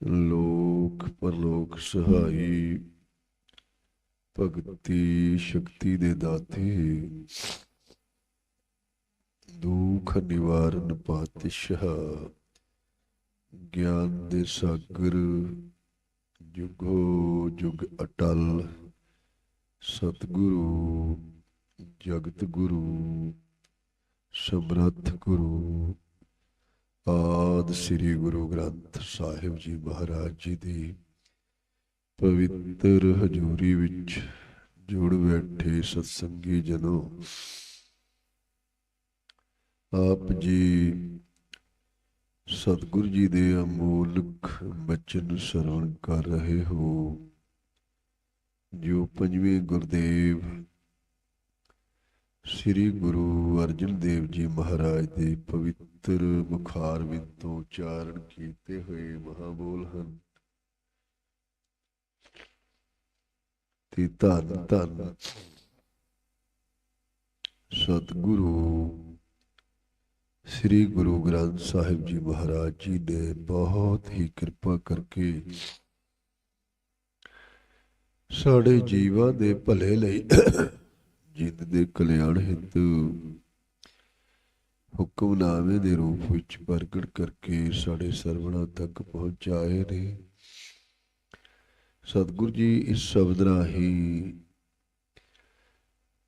ਲੋਕ ਪਰਲੋਕ ਸਹਾਈ, ਭਗਤੀ ਸ਼ਕਤੀ ਦੇ ਦਾਤੇ, ਦੁਖ ਨਿਵਾਰਨ ਪਾਤਸ਼ਾਹ, ਗਿਆਨ ਦੇ ਸਾਗਰ, ਜੁਗੋ ਜੁਗ ਅਟਲ, ਸਤਿਗੁਰੂ, ਜਗਤ ਗੁਰੂ, ਸਮਰੱਥ ਗੁਰੂ ਆਦ ਸ੍ਰੀ ਗੁਰੂ ਗ੍ਰੰਥ ਸਾਹਿਬ ਜੀ ਮਹਾਰਾਜ ਜੀ ਦੀ ਪਵਿੱਤਰ ਹਜ਼ੂਰੀ ਵਿੱਚ ਜੁੜ ਬੈਠੇ ਸਤਸੰਗੀ ਜਨੋ। ਆਪ ਜੀ ਸਤਿਗੁਰੂ ਜੀ ਦੇ ਅਮੋਲਕ ਬਚਨ ਸਰਵਣ ਕਰ ਰਹੇ ਹੋ। ਜੋ ਪੰਜਵੇਂ ਗੁਰਦੇਵ ਸ੍ਰੀ ਗੁਰੂ ਅਰਜਨ ਦੇਵ ਜੀ ਮਹਾਰਾਜ ਦੇ ਪਵਿੱਤਰ ਮੁਖਾਰ ਤੋਂ ਉਚਾਰਨ ਕੀਤੇ ਹੋਏ ਮਹਾਬੋਲ ਹਨ। ਤੇ ਧੰਨ ਧੰਨ ਸਤਿਗੁਰੂ, ਸ੍ਰੀ ਗੁਰੂ ਗ੍ਰੰਥ ਸਾਹਿਬ ਜੀ ਮਹਾਰਾਜ ਜੀ ਨੇ ਬਹੁਤ ਹੀ ਕਿਰਪਾ ਕਰਕੇ ਸਾਡੇ ਜੀਵਾਂ ਦੇ ਭਲੇ ਲਈ ਜਿੰਦ ਦੇ ਕਲਿਆਣ ਹਿੱਤ ਹੁਕਮਨਾਮੇ ਦੇ ਰੂਪ ਵਿੱਚ ਪ੍ਰਗਟ ਕਰਕੇ ਸਾਡੇ ਸਰਵਣਾ ਤੱਕ ਪਹੁੰਚਾਏ ਨੇ। ਸਤਿਗੁਰੂ ਜੀ, ਇਸ ਸ਼ਬਦ ਰਾਹੀਂ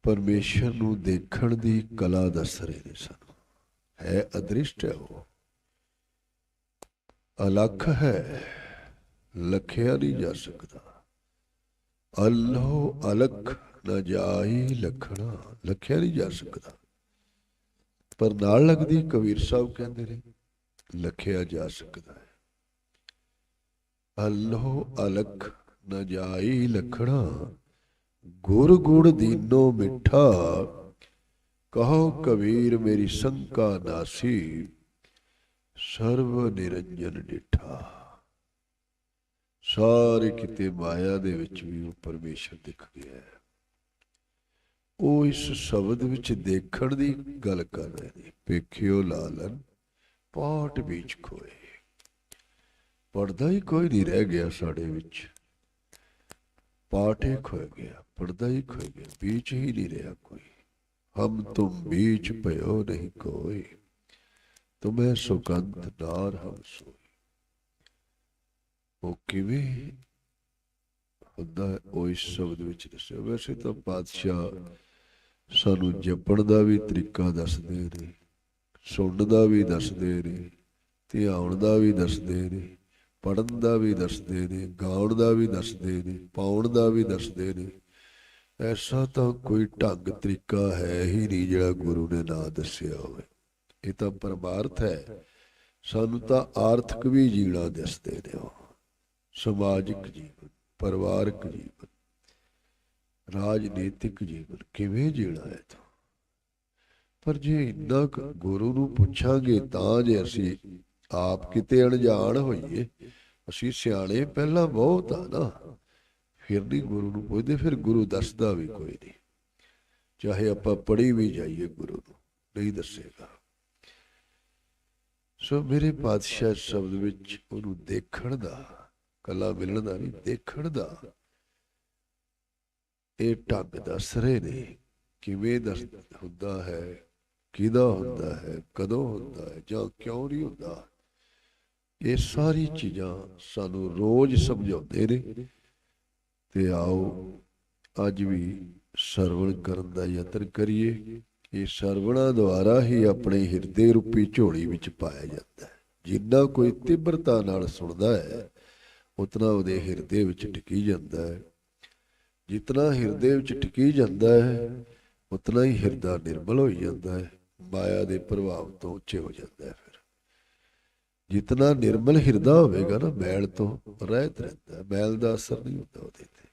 ਪਰਮੇਸ਼ਰ ਨੂੰ ਦੇਖਣ ਦੀ ਕਲਾ ਦੱਸ ਰਹੇ ਨੇ ਸਾਨੂੰ। ਹੈ ਅਦ੍ਰਿਸ਼ਟ ਹੈ ਉਹ। ਅਲਖ ਹੈ, ਲਖਿਆ ਨਹੀਂ ਜਾ ਸਕਦਾ। ਅੱਲੋ ਅਲਖ ਨਾ ਜਾਈ ਲਖਣਾ, ਲਖਿਆ ਨਹੀਂ ਜਾ ਸਕਦਾ। ਪਰ ਨਾਲ ਲੱਗਦੀ ਕਬੀਰ ਸਾਹਿਬ ਕਹਿੰਦੇ ਨੇ, ਲਖਿਆ ਜਾ ਸਕਦਾ ਹੈ। ਅੱਲੋ ਅਲਖ ਨਾ ਜਾਈ ਲਖਣਾ, ਗੁਰ ਗੁੜ ਦੀਨੋ ਮਿੱਠਾ, ਕਹੋ ਕਬੀਰ ਮੇਰੀ ਸੰਕਾ ਨਾਸੀ, ਸਰਵ ਨਿਰੰਜਨ ਡਿਠਾ। ਸਾਰੇ ਕਿਤੇ ਮਾਇਆ ਦੇ ਵਿੱਚ ਵੀ ਉਹ ਪਰਮੇਸ਼ਰ ਦਿਖ ਗਿਆ ਹੈ। ਉਹ ਇਸ ਸ਼ਬਦ ਵਿੱਚ ਦੇਖਣ ਦੀ ਗੱਲ ਕਰ ਰਹੇ ਨੇ। ਪੇਖਿਓ ਲਾਲਨ ਪਾਟ ਵਿੱਚ ਖੋਏ। ਪਰਦਾ ਹੀ ਕੋਈ ਨਹੀਂ ਰਹਿ ਗਿਆ ਸਾਡੇ ਵਿੱਚ। ਪਾਟੇ ਖੋ ਗਿਆ, ਪਰਦਾ ਹੀ ਖੋ ਗਿਆ, ਵਿੱਚ ਹੀ ਨਹੀਂ ਰਿਹਾ ਕੋਈ। ਹਮ ਤੁਮ ਵਿੱਚ ਭਇਓ ਨਹੀਂ ਕੋਈ। ਤੁਮੇ ਸੁਗੰਧ ਨਾਰ ਹਮ ਸੋਈ ਉਹ ਕਿਵੇਂ ਹੁੰਦਾ ਉਹ ਇਸ ਸ਼ਬਦ ਵਿੱਚ ਦੱਸਿਆ ਵੈਸੇ ਤਾਂ ਪਾਤਸ਼ਾਹ ਸਾਨੂੰ ਜਪਣ ਦਾ ਵੀ ਤਰੀਕਾ ਦੱਸਦੇ ਨੇ, ਸੁਣਨ ਦਾ ਵੀ ਦੱਸਦੇ ਨੇ, ਧਿਆਉਣ ਦਾ ਵੀ ਦੱਸਦੇ ਨੇ ਪੜਨ ਦਾ ਵੀ ਦੱਸਦੇ ਨੇ, ਗਾਉਣ ਦਾ ਵੀ ਦੱਸਦੇ ਨੇ, ਪਾਉਣ ਦਾ ਵੀ ਦੱਸਦੇ ਨੇ। ਐਸਾ ਤਾਂ ਕੋਈ ਢੰਗ ਤਰੀਕਾ ਹੈ ਹੀ ਨਹੀਂ ਜਿਹੜਾ ਗੁਰੂ ਨੇ ਨਾ ਦੱਸਿਆ ਹੋਵੇ। ਇਹ ਤਾਂ ਪਰਮਾਰਥ ਹੈ। ਸਾਨੂੰ ਤਾਂ ਆਰਥਿਕ ਵੀ ਜੀਣਾ ਦੱਸਦੇ ਨੇ ਉਹ। ਸਮਾਜਿਕ ਜੀਵਨ, ਪਰਿਵਾਰਕ ਜੀਵਨ। ਰਾਜਨੀਤਿਕ ਜੀਵਨ ਕਿਵੇਂ ਜੀਣਾ ਹੈ ਤਾਂ? ਪਰ ਜੇ ਇੰਨਾ ਗੁਰੂ ਨੂੰ ਪੁੱਛਾਂਗੇ ਤਾਂ ਜੇ ਅਸੀਂ ਆਪ ਕਿਤੇ ਅਣਜਾਣ ਹੋਈਏ, ਅਸੀਂ ਸਿਆਣੇ ਪਹਿਲਾਂ ਬਹੁਤ ਆ ਨਾ। ਫਿਰ ਨਹੀਂ ਗੁਰੂ ਨੂੰ ਪੁੱਛਦੇ, ਫਿਰ ਗੁਰੂ ਦੱਸਦਾ ਵੀ ਕੋਈ ਨਹੀਂ। ਚਾਹੇ ਆਪਾਂ ਪੜ੍ਹੀ ਵੀ ਜਾਈਏ ਗੁਰੂ ਨੂੰ, ਨਹੀਂ ਦੱਸੇਗਾ। ਸੋ ਮੇਰੇ ਪਾਤਸ਼ਾਹ ਸ਼ਬਦ ਵਿੱਚ ਉਹਨੂੰ ਦੇਖਣ ਦਾ, ਕਲਾ ਮਿਲਣ ਦਾ ਨਹੀਂ, ਦੇਖਣ ਦਾ ਇਹ ਢੰਗ ਦੱਸ ਰਹੇ ਨੇ, ਕਿਵੇਂ ਦੱਸ ਹੁੰਦਾ ਹੈ, ਕਿਹਦਾ ਹੁੰਦਾ ਹੈ, ਕਦੋਂ ਹੁੰਦਾ ਹੈ, ਜਾਂ ਕਿਉਂ ਨਹੀਂ ਹੁੰਦਾ। ਇਹ ਸਾਰੀ ਚੀਜ਼ਾਂ ਸਾਨੂੰ ਰੋਜ਼ ਸਮਝਾਉਂਦੇ ਨੇ। ਤੇ ਆਓ ਅੱਜ ਵੀ ਸਰਵਣ ਕਰਨ ਦਾ ਯਤਨ ਕਰੀਏ। ਇਹ ਸਰਵਣਾ ਦੁਆਰਾ ਹੀ ਆਪਣੇ ਹਿਰਦੇ ਰੂਪੀ ਝੋਲੀ ਵਿੱਚ ਪਾਇਆ ਜਾਂਦਾ ਹੈ। ਜਿੰਨਾ ਕੋਈ ਤੀਬਰਤਾ ਨਾਲ ਸੁਣਦਾ ਹੈ, ਉਤਨਾ ਉਹਦੇ ਹਿਰਦੇ ਵਿੱਚ ਟਿਕੀ ਜਾਂਦਾ ਹੈ। ਜਿਤਨਾ ਹਿਰਦੇ ਵਿੱਚ ਟਿਕੀ ਜਾਂਦਾ ਹੈ, ਉਤਨਾ ਹੀ ਹਿਰਦਾ ਨਿਰਮਲ ਹੋ ਜਾਂਦਾ ਹੈ, ਮਾਇਆ ਦੇ ਪ੍ਰਭਾਵ ਤੋਂ ਉੱਚੇ ਹੋ ਜਾਂਦਾ ਹੈ ਫਿਰ। ਜਿਤਨਾ ਨਿਰਮਲ ਹਿਰਦਾ ਹੋਵੇਗਾ ਨਾ ਮੈਲ ਤੋਂ ਰਹਿਤ ਰਹਿੰਦਾ ਮੈਲ ਦਾ ਅਸਰ ਨਹੀਂ ਹੁੰਦਾ ਉਹਦੇ ਤੇ।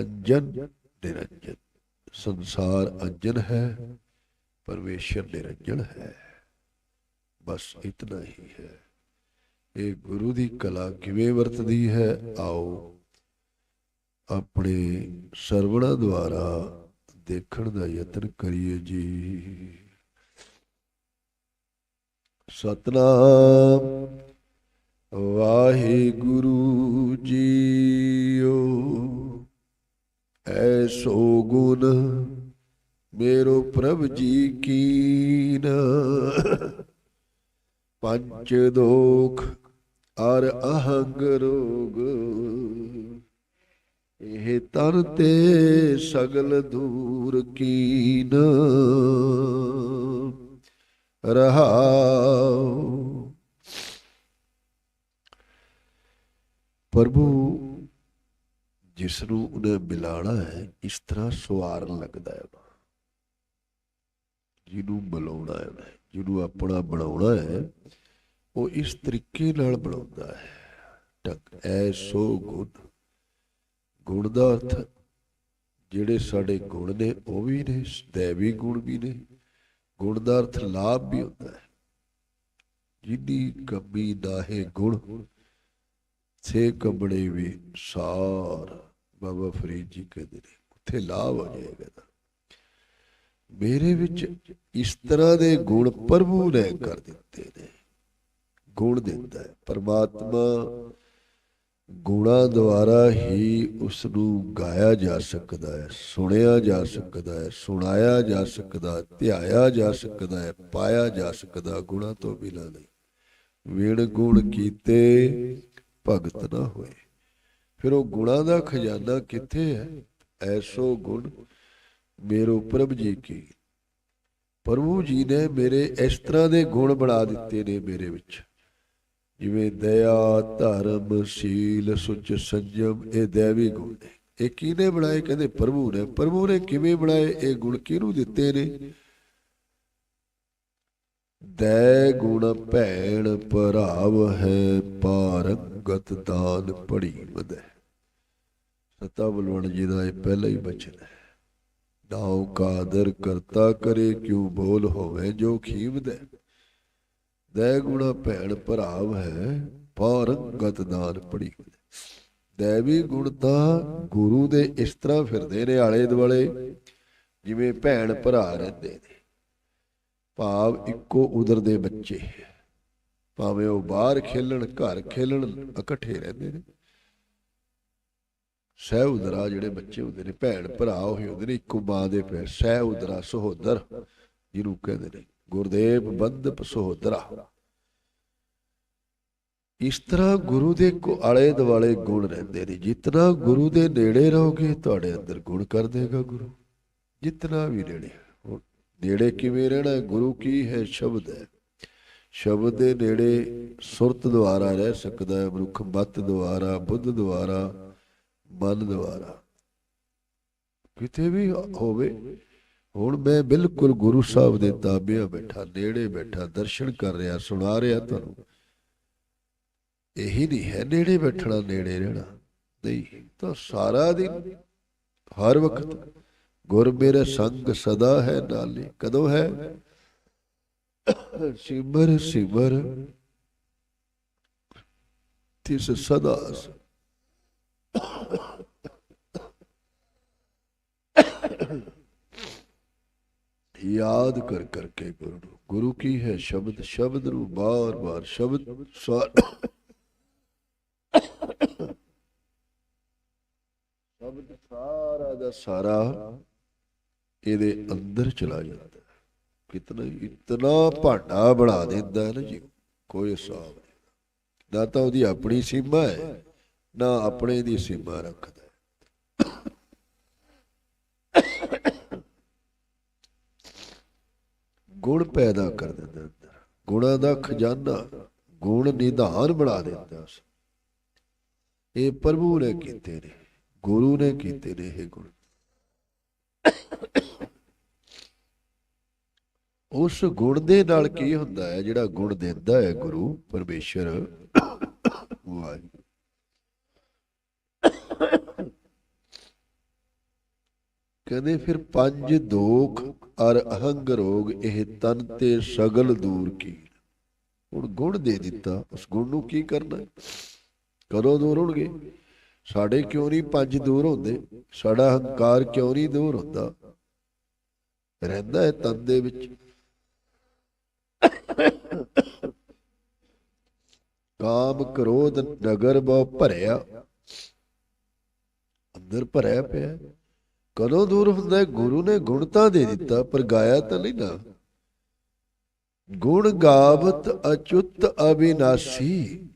ਅੰਜਨ ਨਿਰੰਜਨ, ਸੰਸਾਰ ਅੰਜਨ ਹੈ, ਪਰਮੇਸ਼ਰ ਨਿਰੰਜਨ ਹੈ, ਬਸ ਇਤਨਾ ਹੀ ਹੈ। ਇਹ ਗੁਰੂ ਦੀ ਕਲਾ ਕਿਵੇਂ ਵਰਤਦੀ ਹੈ, ਆਓ ਆਪਣੇ ਸਰਵਣਾ ਦੁਆਰਾ ਦੇਖਣ ਦਾ ਯਤਨ ਕਰੀਏ ਜੀ। ਸਤਨਾਮ ਵਾਹਿਗੁਰੂ ਜੀਓ ਸੋ ਗੁਣ ਮੇਰੋ ਪ੍ਰਭ ਜੀ ਕੀਨ। ਪੰਚ ਦੋਖ ਅਰ ਅਹੰਗ ਰੋਗ ਇਹ ਤਨ ਤੇ ਸਗਲ ਦੂਰ ਕੀਨ। ਰਹਾਉ। ਪ੍ਰਭੂ ਜਿਸ ਨੂੰ ਉਹਨੇ ਮਿਲਾਣਾ ਹੈ, ਇਸ ਤਰ੍ਹਾਂ ਸਵਾਰਨ ਲੱਗਦਾ ਹੈ ਜਿਹਨੂੰ ਬੁਲਾਉਣਾ ਹੈ ਜਿਹਨੂੰ ਆਪਣਾ ਬਣਾਉਣਾ ਹੈ, ਉਹ ਇਸ ਤਰੀਕੇ ਨਾਲ ਬਣਾਉਂਦਾ ਹੈ। ਟਕ ਐਸੋ ਗੁਣ। ਗੁਣ ਦਾ ਅਰਥ ਜਿਹੜੇ ਸਾਡੇ ਗੁਣ ਨੇ, ਉਹ ਵੀ ਨੇ ਦੇਵੀ ਗੁਣ ਵੀ ਨੇ। ਗੁਣ ਦਾ ਅਰਥ ਲਾਭ ਵੀ ਹੁੰਦਾ ਹੈ। ਜਿੱਦੀ ਕਮੀ ਨਾਹੇ ਗੁਣ, ਸੇ ਕਬੜੇ ਵੀ ਸਾਰ। ਬਾਬਾ ਫਰੀਦ ਜੀ ਕਹਿੰਦੇ ਨੇ, ਉੱਥੇ ਲਾਭ ਆ ਜਾਏਗਾ ਮੇਰੇ ਵਿੱਚ ਇਸ ਤਰ੍ਹਾਂ ਦੇ ਗੁਣ ਪ੍ਰਭੂ ਨੇ ਕਰ ਦਿੱਤੇ ਨੇ। ਗੁਣ ਦਿੰਦਾ ਹੈ। ਪਰਮਾਤਮਾ ਗੁਣਾ ਦੁਆਰਾ ਹੀ ਉਸ ਨੂੰ ਗਾਇਆ ਜਾ ਸਕਦਾ ਹੈ, ਸੁਣਿਆ ਜਾ ਸਕਦਾ ਹੈ, ਸੁਣਾਇਆ ਜਾ ਸਕਦਾ ਧਿਆਇਆ ਜਾ ਸਕਦਾ ਹੈ, ਪਾਇਆ ਜਾ ਸਕਦਾ ਗੁਣਾ ਤੋਂ ਬਿਨਾਂ ਨਹੀਂ। ਵਿਣ ਗੁਣ ਕੀਤੇ ਭਗਤ ਨਾ ਹੋਏ। ਫਿਰ ਉਹ ਗੁਣਾ ਦਾ ਖਜ਼ਾਨਾ ਕਿੱਥੇ ਹੈ? ਐਸੋ ਗੁਣ ਮੇਰੋ ਪ੍ਰਭ ਜੀ ਕੀ। ਪ੍ਰਭੂ ਜੀ ਨੇ ਮੇਰੇ ਇਸ ਤਰ੍ਹਾਂ ਦੇ ਗੁਣ ਬਣਾ ਦਿੱਤੇ ਨੇ ਮੇਰੇ ਵਿੱਚ। ਜਿਵੇਂ ਦਇਆ, ਧਰਮ, ਸੀਲ, ਸੁਚ, ਸੰਜਮ, ਇਹ ਦੇਵੀ ਗੁਣ ਨੇ। ਇਹ ਕਿਹਨੇ ਬਣਾਏ? ਕਹਿੰਦੇ ਪ੍ਰਭੂ ਨੇ। ਪ੍ਰਭੂ ਨੇ ਕਿਵੇਂ ਬਣਾਏ? ਇਹ ਗੁਣ ਕਿਹਨੂੰ ਦਿੱਤੇ ਨੇ? ਦੈ ਗੁਣ ਭੈਣ ਭਰਾਵ ਹੈ ਪਾਰੰਗਤ ਦਾਨ ਪੜੀ ਵਧੈ। ਸਤਾ ਬਲਵਣ ਜੀ ਦਾ ਇਹ ਪਹਿਲਾ ਹੀ ਬਚਨ ਹੈ। ਨਾਉ ਕਾਦਰ ਕਰਤਾ ਕਰੇ ਕਿਉ ਬੋਲ ਹੋਵੇ ਜੋ ਖੀਵਦੈ ਦੈ ਗੁਣਾ ਭੈਣ ਭਰਾਵ ਹੈ ਪਾਰੰਗਤ ਦਾਨ ਪੜੀ ਦੇਵੀ ਗੁਣ ਤਾਂ ਗੁਰੂ ਦੇ ਇਸ ਤਰ੍ਹਾਂ ਫਿਰਦੇ ਨੇ ਆਲੇ ਦੁਆਲੇ, ਜਿਵੇਂ ਭੈਣ ਭਰਾ ਰਹਿੰਦੇ ਨੇ। ਭਾਵ ਇੱਕੋ ਉਦਰ ਦੇ ਬੱਚੇ ਭਾਵੇਂ ਉਹ ਬਾਹਰ ਖੇਲਣ, ਘਰ ਖੇਲਣ ਇਕੱਠੇ ਰਹਿੰਦੇ ਨੇ। ਸਹਿ ਉਦਰਾ ਜਿਹੜੇ ਬੱਚੇ ਹੁੰਦੇ ਨੇ, ਭੈਣ ਭਰਾ ਉਹ ਹੁੰਦੇ ਨੇ, ਇੱਕੋ ਮਾਂ ਦੇ ਪੈ ਸਹਿ ਉਦਰਾ ਸਹੋਦਰ, ਜਿਹਨੂੰ ਕਹਿੰਦੇ ਨੇ। ਗੁਰਦੇਵ ਬੰਦਪ ਸਹੋਦਰਾ ਇਸ ਤਰ੍ਹਾਂ ਗੁਰੂ ਦੇ ਆਲੇ ਦੁਆਲੇ ਗੁਣ ਰਹਿੰਦੇ ਨੇ। ਜਿਤਨਾ ਗੁਰੂ ਦੇ ਨੇੜੇ ਰਹੋਗੇ, ਤੁਹਾਡੇ ਅੰਦਰ ਗੁਣ ਕਰ ਦੇਗਾ ਗੁਰੂ। ਜਿਤਨਾ ਵੀ ਨੇੜੇ। ਨੇੜੇ ਕਿਵੇਂ ਰਹਿਣਾ? ਗੁਰੂ ਕੀ ਹੈ ਸ਼ਬਦ ਹੈ? ਸ਼ਬਦ ਦੇ ਨੇੜੇ ਸੁਰਤ ਦੁਆਰਾ ਰਹਿ ਸਕਦਾ ਹੈ, ਮਨੁੱਖ ਮਤ ਦੁਆਰਾ, ਬੁੱਧ ਦੁਆਰਾ, ਮਨ ਦੁਆਰਾ। ਕਿਤੇ ਵੀ ਹੋਵੇ ਹੁਣ ਮੈਂ ਬਿਲਕੁਲ ਗੁਰੂ ਸਾਹਿਬ ਦੇ ਤਾਬਿਆਂ ਬੈਠਾ, ਨੇੜੇ ਬੈਠਾ, ਦਰਸ਼ਨ ਕਰ ਰਿਹਾ, ਸੁਣਾ ਰਿਹਾ ਤੁਹਾਨੂੰ। ਇਹੀ ਨਹੀਂ ਹੈ ਨੇੜੇ ਬੈਠਣਾ, ਨੇੜੇ ਰਹਿਣਾ। ਨਹੀਂ, ਤਾਂ ਸਾਰਾ ਦਿਨ, ਹਰ ਵਕਤ ਗੁਰ ਮੇਰੇ ਸੰਗ ਸਦਾ ਹੈ ਨਾਲੇ। ਕਦੋਂ ਹੈ? ਸਿਮਰ ਸਿਮਰ। ਤਿਸ ਸਦਾ ਯਾਦ ਕਰ ਕਰਕੇ ਗੁਰੂ ਨੂੰ। ਗੁਰੂ ਕੀ ਹੈ ਸ਼ਬਦ? ਸ਼ਬਦ ਨੂੰ ਬਾਰ-ਬਾਰ ਸ਼ਬਦ ਸ਼ਬਦ ਸਾਰਾ ਦਾ ਸਾਰਾ ਇਹਦੇ ਅੰਦਰ ਚਲਾ ਜਾਂਦਾ ਹੈ। ਕਿਤਨਾ ਇਤਨਾ ਭਾਂਡਾ ਬਣਾ ਦਿੰਦਾ ਹੈ ਨਾ ਜੀ, ਕੋਈ ਹਿਸਾਬ ਨਹੀਂ। ਨਾ ਤਾਂ ਉਹਦੀ ਆਪਣੀ ਸੀਮਾ ਹੈ, ਨਾ ਆਪਣੇ ਦੀ ਸੀਮਾ ਰੱਖਦਾ ਹੈ। ਗੁਣ ਪੈਦਾ ਕਰ ਦਿੰਦਾ ਅੰਦਰ ਗੁਣਾਂ ਦਾ ਖਜ਼ਾਨਾ, ਗੁਣ ਨਿਧਾਨ ਬਣਾ ਦਿੰਦਾ ਇਹ ਪ੍ਰਭੂ ਨੇ ਕੀਤੇ ਨੇ, ਗੁਰੂ ਨੇ ਕੀਤੇ ਨੇ ਇਹ ਗੁਣ। ਉਸ ਗੁਣ ਦੇ ਨਾਲ ਕੀ ਹੁੰਦਾ ਹੈ? ਜਿਹੜਾ ਗੁਣ ਦਿੰਦਾ ਹੈ ਗੁਰੂ, ਪਰਮੇਸ਼ਰ, ਵਾਹਿਗੁਰੂ। ਕਹਿੰਦੇ ਫਿਰ ਪੰਜ ਦੋਖ ਅਰ ਅਹੰਗ ਰੋਗ ਇਹ ਤਨ ਤੇ ਸਗਲ ਦੂਰ ਕੀ। ਹੁਣ ਗੁਣ ਦੇ ਦਿੱਤਾ, ਉਸ ਗੁਣ ਨੂੰ ਕੀ ਕਰਨਾ? ਹੈ? ਕਦੋਂ ਦੂਰ ਹੋਣਗੇ? ਸਾਡੇ ਕਿਉਂ ਨਹੀਂ ਪੰਜ ਦੂਰ ਹੁੰਦੇ? ਸਾਡਾ ਹੰਕਾਰ ਕਿਉਂ ਨਹੀਂ ਦੂਰ ਹੁੰਦਾ? ਰਹਿੰਦਾ ਹੈ ਤਨ ਦੇ ਵਿੱਚ। ਕਾਮ ਕ੍ਰੋਧ ਨਗਰ ਬਹੁ ਭਰਿਆ। ਅੰਦਰ ਭਰਿਆ ਪਿਆ। ਕਦੋਂ ਦੂਰ ਹੁੰਦਾ ਗੁਰੂ ਨੇ ਗੁਣ ਤਾਂ ਦੇ ਦਿੱਤਾ, ਪਰ ਗਾਇਆ ਤਾਂ ਨਹੀਂ ਨਾ। ਗੁਣ ਗਾਵਤ ਅਚੁੱਤ ਅਬਿਨਾਸੀ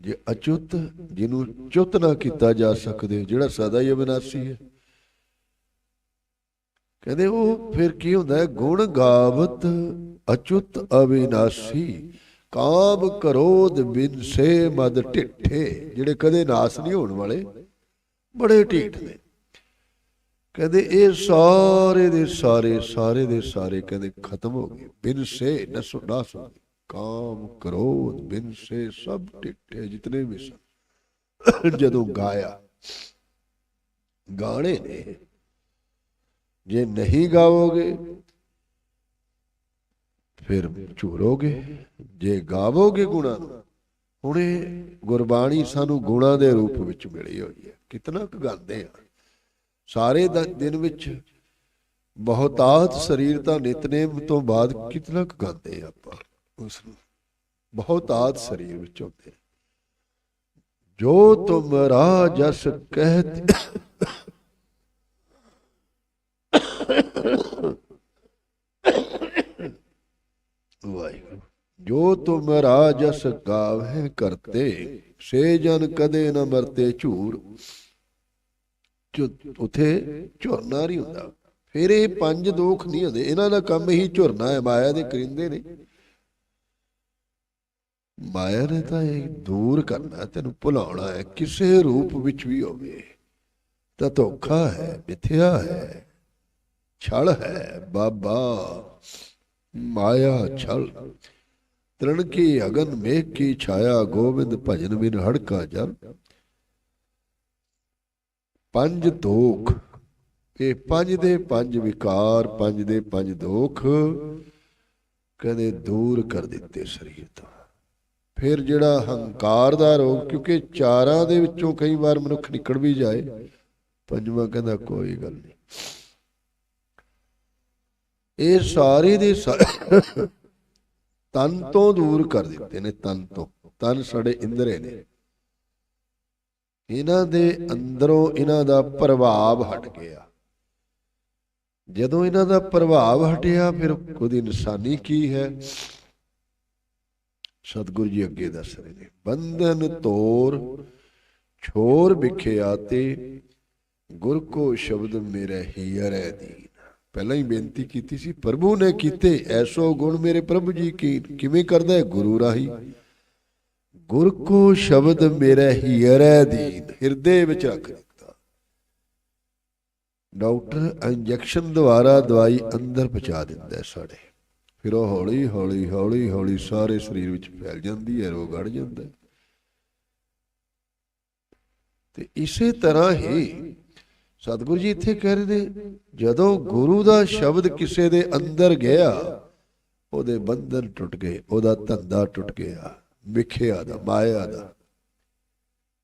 ਜੇ ਅਚੁੱਤ, ਜਿਹਨੂੰ ਚੁੱਤ ਨਾ ਕੀਤਾ ਜਾ ਸਕਦੇ, ਜਿਹੜਾ ਸਦਾ ਹੀ ਅਬਿਨਾਸੀ ਹੈ। ਕਹਿੰਦੇ ਉਹ ਫਿਰ ਕੀ ਹੁੰਦਾ ਹੈ? ਗੁਣ ਗਾਵਤ ਅਚੁੱਤ ਅਬਿਨਾਸੀ ਕਾਮ ਕਰੋਧ ਬਿਨਸੇ ਮਦ ਢਿੱਠੇ, ਜਿਹੜੇ ਕਦੇ ਨਾਸ ਨਹੀਂ ਹੋਣ ਵਾਲੇ, ਬੜੇ ਢੀਠ ਨੇ। ਕਹਿੰਦੇ ਇਹ ਸਾਰੇ ਦੇ ਸਾਰੇ ਸਾਰੇ ਦੇ ਸਾਰੇ ਕਹਿੰਦੇ ਖਤਮ ਹੋ ਗਏ। ਬਿਨਸੇ ਨਸੋ ਨਾਸ ਕਾਮ ਕ੍ਰੋਧ ਬਿਨਸੇ ਸਭ ਟਿੱਟੇ ਜਿਤਨੇ ਵੀ ਸਨ। ਜਦੋਂ ਗਾਇਆ, ਗਾਣੇ ਨੇ, ਜੇ ਨਹੀਂ ਗਾਵੋਗੇ, ਫਿਰ ਝੂਰੋਗੇ। ਜੇ ਗਾਵੋਗੇ ਗੁਣਾ ਨੂੰ, ਹੁਣੇ ਗੁਰਬਾਣੀ ਸਾਨੂੰ ਗੁਣਾ ਦੇ ਰੂਪ ਵਿੱਚ ਮਿਲੀ ਹੋਈ ਹੈ। ਕਿਤਨਾ ਕੁ ਗਾਉਂਦੇ ਆ। ਸਾਰੇ ਦਿਨ ਵਿੱਚ ਬਹੁਤਾਤ ਸਰੀਰ ਤਾਂ ਨਿਤਨੇਮ ਤੋਂ ਬਾਅਦ ਕਿਤਨਾ ਕੁ ਆਪਾਂ। ਉਸ ਨੂੰ ਬਹੁਤਾਤ ਸਰੀਰ ਵਿੱਚ ਹੁੰਦੇ ਜੋ ਤੁਮ ਰਾਜਸ ਕਹਿਤ ਵਾਹਿਗੁਰੂ, ਜੋ ਤੁਮ ਰਾਜਸ ਗਾਵੇ ਕਰਤੇ, ਸੇ ਜਨ ਕਦੇ ਨ ਮਰਤੇ ਝੂਰ। ਉਥੇ ਝੁਰਨਾ ਨਹੀਂ ਹੁੰਦਾ। ਫਿਰ ਇਹ ਪੰਜ ਦੋਖ ਨਹੀਂ ਹੁੰਦੇ। ਇਹਨਾਂ ਦਾ ਕੰਮ ਹੀ ਝੁਰਨਾ ਹੈ। ਮਾਇਆ ਦੇ ਕਰਿੰਦੇ ਨੇ। ਮਾਇਆ ਨੇ ਤਾਂ ਇਹ ਦੂਰ ਕਰਨਾ, ਤੈਨੂੰ ਭੁਲਾਉਣਾ ਹੈ। ਕਿਸੇ ਰੂਪ ਵਿੱਚ ਵੀ ਹੋਵੇ। ਤਾਂ ਧੋਖਾ ਹੈ, ਮਿਥਿਆ ਹੈ, ਛਲ ਹੈ, ਬਾਬਾ। ਮਾਇਆ ਛਲ। ਤ੍ਰਣ ਕੀ ਅਗਨ ਮੇਘ ਕੀ ਛਾਇਆ। ਗੋਬਿੰਦ ਭਜਨ ਬਿਨ ਹੜਕਾ ਜਲ। ਪੰਜ ਦੋਖ, ਇਹ ਪੰਜ ਦੇ ਪੰਜ ਵਿਕਾਰ, ਪੰਜ ਦੇ ਪੰਜ ਦੋਖ ਕਦੇ ਦੂਰ ਕਰ ਦਿੱਤੇ ਸਰੀਰ ਤੋਂ। ਫਿਰ ਜਿਹੜਾ ਹੰਕਾਰ ਦਾ ਰੋਗ, ਕਿਉਂਕਿ ਚਾਰਾਂ ਦੇ ਵਿੱਚੋਂ ਕਈ ਵਾਰ ਮਨੁੱਖ ਨਿਕਲ ਵੀ ਜਾਏ, ਪੰਜਵਾਂ ਕਹਿੰਦਾ ਕੋਈ ਗੱਲ ਨਹੀਂ। ਇਹ ਸਾਰੇ ਦੇ ਤਨ ਤੋਂ ਦੂਰ ਕਰ ਦਿੱਤੇ ਨੇ, ਤਨ ਤੋਂ। ਤਨ ਸਾਡੇ ਇੰਦਰੇ ਨੇ। ਇਹਨਾਂ ਦੇ ਅੰਦਰੋਂ ਇਹਨਾਂ ਦਾ ਪ੍ਰਭਾਵ ਹਟ ਗਿਆ। ਜਦੋਂ ਇਹਨਾਂ ਦਾ ਪ੍ਰਭਾਵ ਹਟਿਆ, ਫਿਰ ਉਹਦੀ ਨਿਸ਼ਾਨੀ ਕੀ ਹੈ? ਸਤਿਗੁਰੂ ਜੀ ਅੱਗੇ ਦੱਸ ਰਹੇ ਨੇ, ਬੰਧਨ ਤੋਰ ਛੋਰ ਵਿਖਿਆ ਤੇ ਗੁਰ ਕੋ ਸ਼ਬਦ ਮੇਰੇ ਹੀਰੇ ਦੀਨ। ਪਹਿਲਾਂ ਹੀ ਬੇਨਤੀ ਕੀਤੀ ਸੀ, ਪ੍ਰਭੂ ਨੇ ਕੀਤੇ, ਐਸੋ ਗੁਣ ਮੇਰੇ ਪ੍ਰਭੂ ਜੀ ਕੀ ਕਿਵੇਂ ਕਰਦਾ ਹੈ? ਗੁਰੂ ਰਾਹੀ ਗੁਰ ਕੋ ਸ਼ਬਦ ਮੇਰੇ ਹੀਰੇ ਦੀਨ ਹਿਰਦੇ ਵਿੱਚ ਰੱਖ ਦਿੱਤਾ। ਡਾਕਟਰ ਇੰਜੈਕਸ਼ਨ ਦੁਆਰਾ ਦਵਾਈ ਅੰਦਰ ਪਹੁੰਚਾ ਦਿੰਦਾ ਸਾਡੇ। ਫਿਰ ਉਹ ਹੌਲੀ ਹੌਲੀ ਹੌਲੀ ਹੌਲੀ ਸਾਰੇ ਸਰੀਰ ਵਿੱਚ ਫੈਲ ਜਾਂਦੀ ਹੈ, ਰੋਗ ਅੜ ਜਾਂਦਾ ਤੇ ਇਸੇ ਤਰ੍ਹਾਂ ਹੀ ਸਤਿਗੁਰੂ ਜੀ ਇੱਥੇ ਕਹਿ ਰਹੇ ਨੇ, ਜਦੋਂ ਗੁਰੂ ਦਾ ਸ਼ਬਦ ਕਿਸੇ ਦੇ ਅੰਦਰ ਗਿਆ, ਉਹਦੇ ਬੰਧਨ ਟੁੱਟ ਗਏ, ਉਹਦਾ ਧੰਦਾ ਟੁੱਟ ਗਿਆ। ਵਿਖਿਆ ਦਾ, ਮਾਇਆ ਦਾ।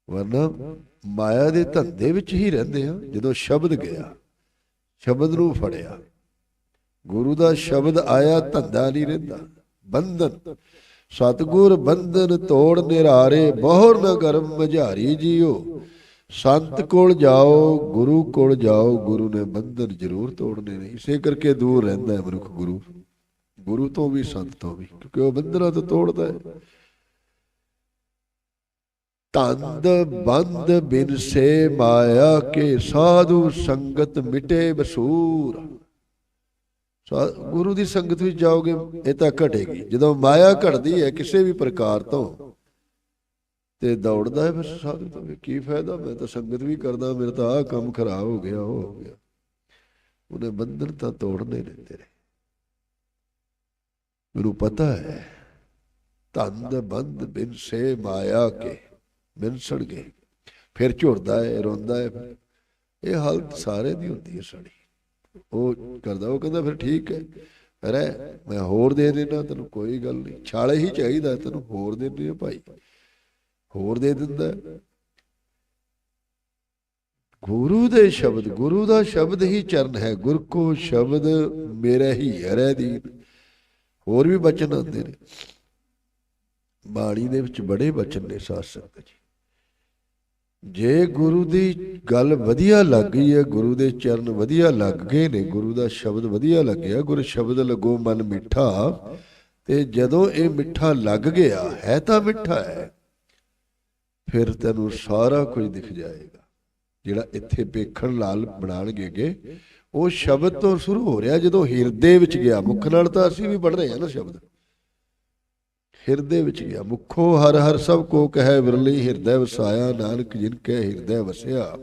ਵਰਨਾ ਮਾਇਆ ਦੇ ਧੰਦੇ ਵਿੱਚ ਹੀ ਰਹਿੰਦੇ ਆ ਜਦੋਂ ਸ਼ਬਦ ਗਿਆ, ਸ਼ਬਦ ਨੂੰ ਫੜਿਆ। ਗੁਰੂ ਦਾ ਸ਼ਬਦ ਆਇਆ, ਧੰਦਾ ਨਹੀਂ ਰਹਿੰਦਾ। ਬੰਧਨ, ਸਤਗੁਰ ਬੰਧਨ ਤੋੜ ਨਿਰਾਰੇ, ਬਹੁਰ ਨ ਗਰਮ ਮਝਾਰੀ ਜੀਓ। ਸੰਤ ਕੋਲ ਜਾਓ, ਗੁਰੂ ਕੋਲ ਜਾਓ, ਗੁਰੂ ਨੇ ਬੰਧਨ ਜ਼ਰੂਰ ਤੋੜਨੇ ਨੇ। ਇਸੇ ਕਰਕੇ ਦੂਰ ਰਹਿੰਦਾ ਹੈ ਮਨੁੱਖ ਗੁਰੂ। ਗੁਰੂ ਤੋਂ ਵੀ, ਸੰਤ ਤੋਂ ਵੀ, ਕਿਉਂਕਿ ਉਹ ਬੰਧਨਾਂ ਤੋਂ ਤੋੜਦਾ ਹੈ। ਤੰਦ ਬੰਦ ਬਿਨ ਸੇ ਮਾਇਆ ਕੇ ਸਾਧੂ ਸੰਗਤ ਮਿਟੇ ਬਸੂਰ। ਸਾ- ਗੁਰੂ ਦੀ ਸੰਗਤ ਵਿੱਚ ਜਾਓਗੇ, ਇਹ ਤਾਂ ਘਟੇਗੀ। ਜਦੋਂ ਮਾਇਆ ਘਟਦੀ ਹੈ ਕਿਸੇ ਵੀ ਪ੍ਰਕਾਰ ਤੋਂ, ਤੇ ਦੌੜਦਾ ਹੈ ਫਿਰ ਸਾਧੂ ਤੋਂ ਕੀ ਫਾਇਦਾ, ਮੈਂ ਤਾਂ ਸੰਗਤ ਵੀ ਕਰਦਾ, ਮੇਰਾ ਤਾਂ ਆਹ ਕੰਮ ਖਰਾਬ ਹੋ ਗਿਆ, ਉਹ ਹੋ ਗਿਆ। ਉਹਨੇ ਬੰਧਨ ਤਾਂ ਤੋੜਨੇ ਨੇ ਤੇਰੇ। ਗੁਰੂ ਪਤਾ ਹੈ ਤੰਦ ਬੰਦ ਬਿਨ ਸੇ ਮਾਇਆ ਕੇ ਬਿਨਸੜ ਗਏ। ਫਿਰ ਝੁਰਦਾ ਹੈ, ਰੋਂਦਾ ਹੈ। ਇਹ ਹਾਲਤ ਸਾਰੇ ਦੀ ਹੁੰਦੀ ਹੈ ਸਾਡੀ। ਉਹ ਕਰਦਾ, ਉਹ ਕਹਿੰਦਾ, ਫਿਰ ਠੀਕ ਹੈ। ਰਹਿ ਮੈਂ ਹੋਰ ਦੇ ਦੇਣਾ ਤੈਨੂੰ ਕੋਈ ਗੱਲ ਨਹੀਂ। ਛਾਲੇ ਹੀ ਚਾਹੀਦਾ, ਤੈਨੂੰ ਹੋਰ ਦੇ ਦੇ ਭਾਈ। ਹੋਰ ਦੇ ਦਿੰਦਾ ਗੁਰੂ ਦੇ ਸ਼ਬਦ, ਗੁਰੂ ਦਾ ਸ਼ਬਦ ਹੀ ਚਰਨ ਹੈ। ਗੁਰ ਕੋ ਸ਼ਬਦ ਮੇਰਾ ਹੀ ਹਰੇ ਦੀ ਹੋਰ ਵੀ ਬਚਨ ਆਉਂਦੇ ਨੇ। ਬਾਣੀ ਦੇ ਵਿੱਚ ਬੜੇ ਬਚਨ ਨੇ ਸਾਧ ਸੰਗਤ ਜੀ। ਜੇ ਗੁਰੂ ਦੀ ਗੱਲ ਵਧੀਆ ਲੱਗ ਗਈ ਹੈ, ਗੁਰੂ ਦੇ ਚਰਨ ਵਧੀਆ ਲੱਗ ਗਏ ਨੇ, ਗੁਰੂ ਦਾ ਸ਼ਬਦ ਵਧੀਆ ਲੱਗਿਆ, ਗੁਰ ਸ਼ਬਦ ਲਗੋ ਮਨ ਮਿੱਠਾ, ਤੇ ਜਦੋਂ ਇਹ ਮਿੱਠਾ ਲੱਗ ਗਿਆ, ਹੈ ਤਾਂ ਮਿੱਠਾ ਹੈ, ਫਿਰ ਤੈਨੂੰ ਸਾਰਾ ਕੁਝ ਦਿਖ ਜਾਏਗਾ। ਜਿਹੜਾ ਇੱਥੇ ਵੇਖਣ ਲਾਲ ਬਣਾਣਗੇ ਗੇ, ਉਹ ਸ਼ਬਦ ਤੋਂ ਸ਼ੁਰੂ ਹੋ ਰਿਹਾ, ਜਦੋਂ ਹਿਰਦੇ ਵਿੱਚ ਗਿਆ, ਮੁੱਖ ਨਾਲ ਤਾਂ ਅਸੀਂ ਵੀ ਪੜ ਰਹੇ ਹਾਂ ਨਾ ਸ਼ਬਦ। ਹਿਰਦੇ ਵਿੱਚ ਗਿਆ। ਮੁਖੋ ਹਰ ਹਰ ਸਭ ਕੋ ਕਹੈ ਵਿਰਲੀ ਹਿਰਦੈ ਵਸਾਇਆ, ਨਾਨਕ ਜਿਨ ਕੈ ਹਿਰਦੈ ਵਸਿਆ।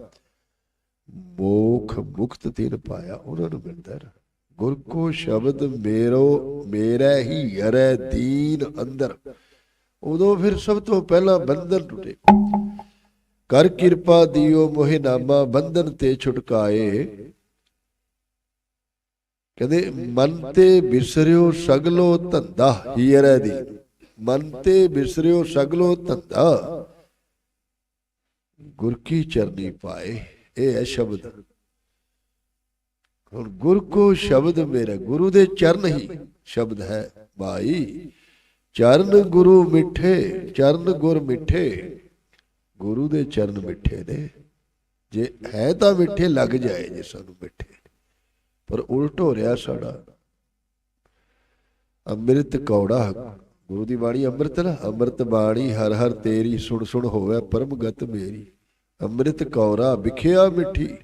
ਮੋਖ ਮੁਕਤ ਤਿਨ ਪਾਇਆ, ਉਹਨਾਂ ਨੂੰ ਮਿਲਦਾ ਗੁਰ ਕੋ ਸ਼ਬਦ ਮੇਰੋ, ਮੇਰਾ ਹੀ ਹਰੈ ਦੀਨ ਅੰਦਰ। ਉਦੋਂ ਫਿਰ ਸਭ ਤੋਂ ਪਹਿਲਾਂ ਬੰਧਨ ਟੁੱਟੇ। ਕਰ ਕਿਰਪਾ ਦਿਓ ਮੋਹਿ ਨਾਮਾ, ਬੰਧਨ ਤੇ ਛੁਟਕਾਏ। ਕਹਿੰਦੇ ਮਨ ਤੇ ਬਿਸਰਿਓ ਸਗਲੋ ਧੰਦਾ ਹੀਰੇ ਦੀ ਮਨ ਤੇ ਬਿਸਰਿਓ ਸਗਲੋ ਧੰਦਾ ਗੁਰ ਕੀ ਚਰਨੀ ਪਾਏ, ਇਹ ਹੈ ਸ਼ਬਦ। ਹੁਣ ਗੁਰ ਕੋ ਸ਼ਬਦ ਮੇਰਾ ਗੁਰੂ ਦੇ ਚਰਨ ਹੀ ਸ਼ਬਦ ਹੈ ਭਾਈ ਚਰਨ ਗੁਰੂ ਮਿੱਠੇ, ਚਰਨ ਗੁਰ ਮਿੱਠੇ, ਗੁਰੂ ਦੇ ਚਰਨ ਮਿੱਠੇ ਨੇ। ਜੇ ਹੈ ਤਾਂ ਮਿੱਠੇ ਲੱਗ ਜਾਏ ਜੇ ਸਾਨੂੰ ਮਿੱਠੇ ਪਰ ਉਲਟ ਹੋ ਰਿਹਾ ਸਾਡਾ। ਅੰਮ੍ਰਿਤ ਕੌੜਾ ਗੁਰੂ ਦੀ ਬਾਣੀ ਅੰਮ੍ਰਿਤ ਨਾ, ਅੰਮ੍ਰਿਤ ਬਾਣੀ ਹਰ ਹਰ ਤੇਰੀ, ਸੁਣ ਸੁਣ ਹੋਵੇ ਪਰਮਗਤ ਮੇਰੀ। ਅੰਮ੍ਰਿਤ ਕੌਰਾ ਵਿਖਿਆ ਮਿੱਠੀ।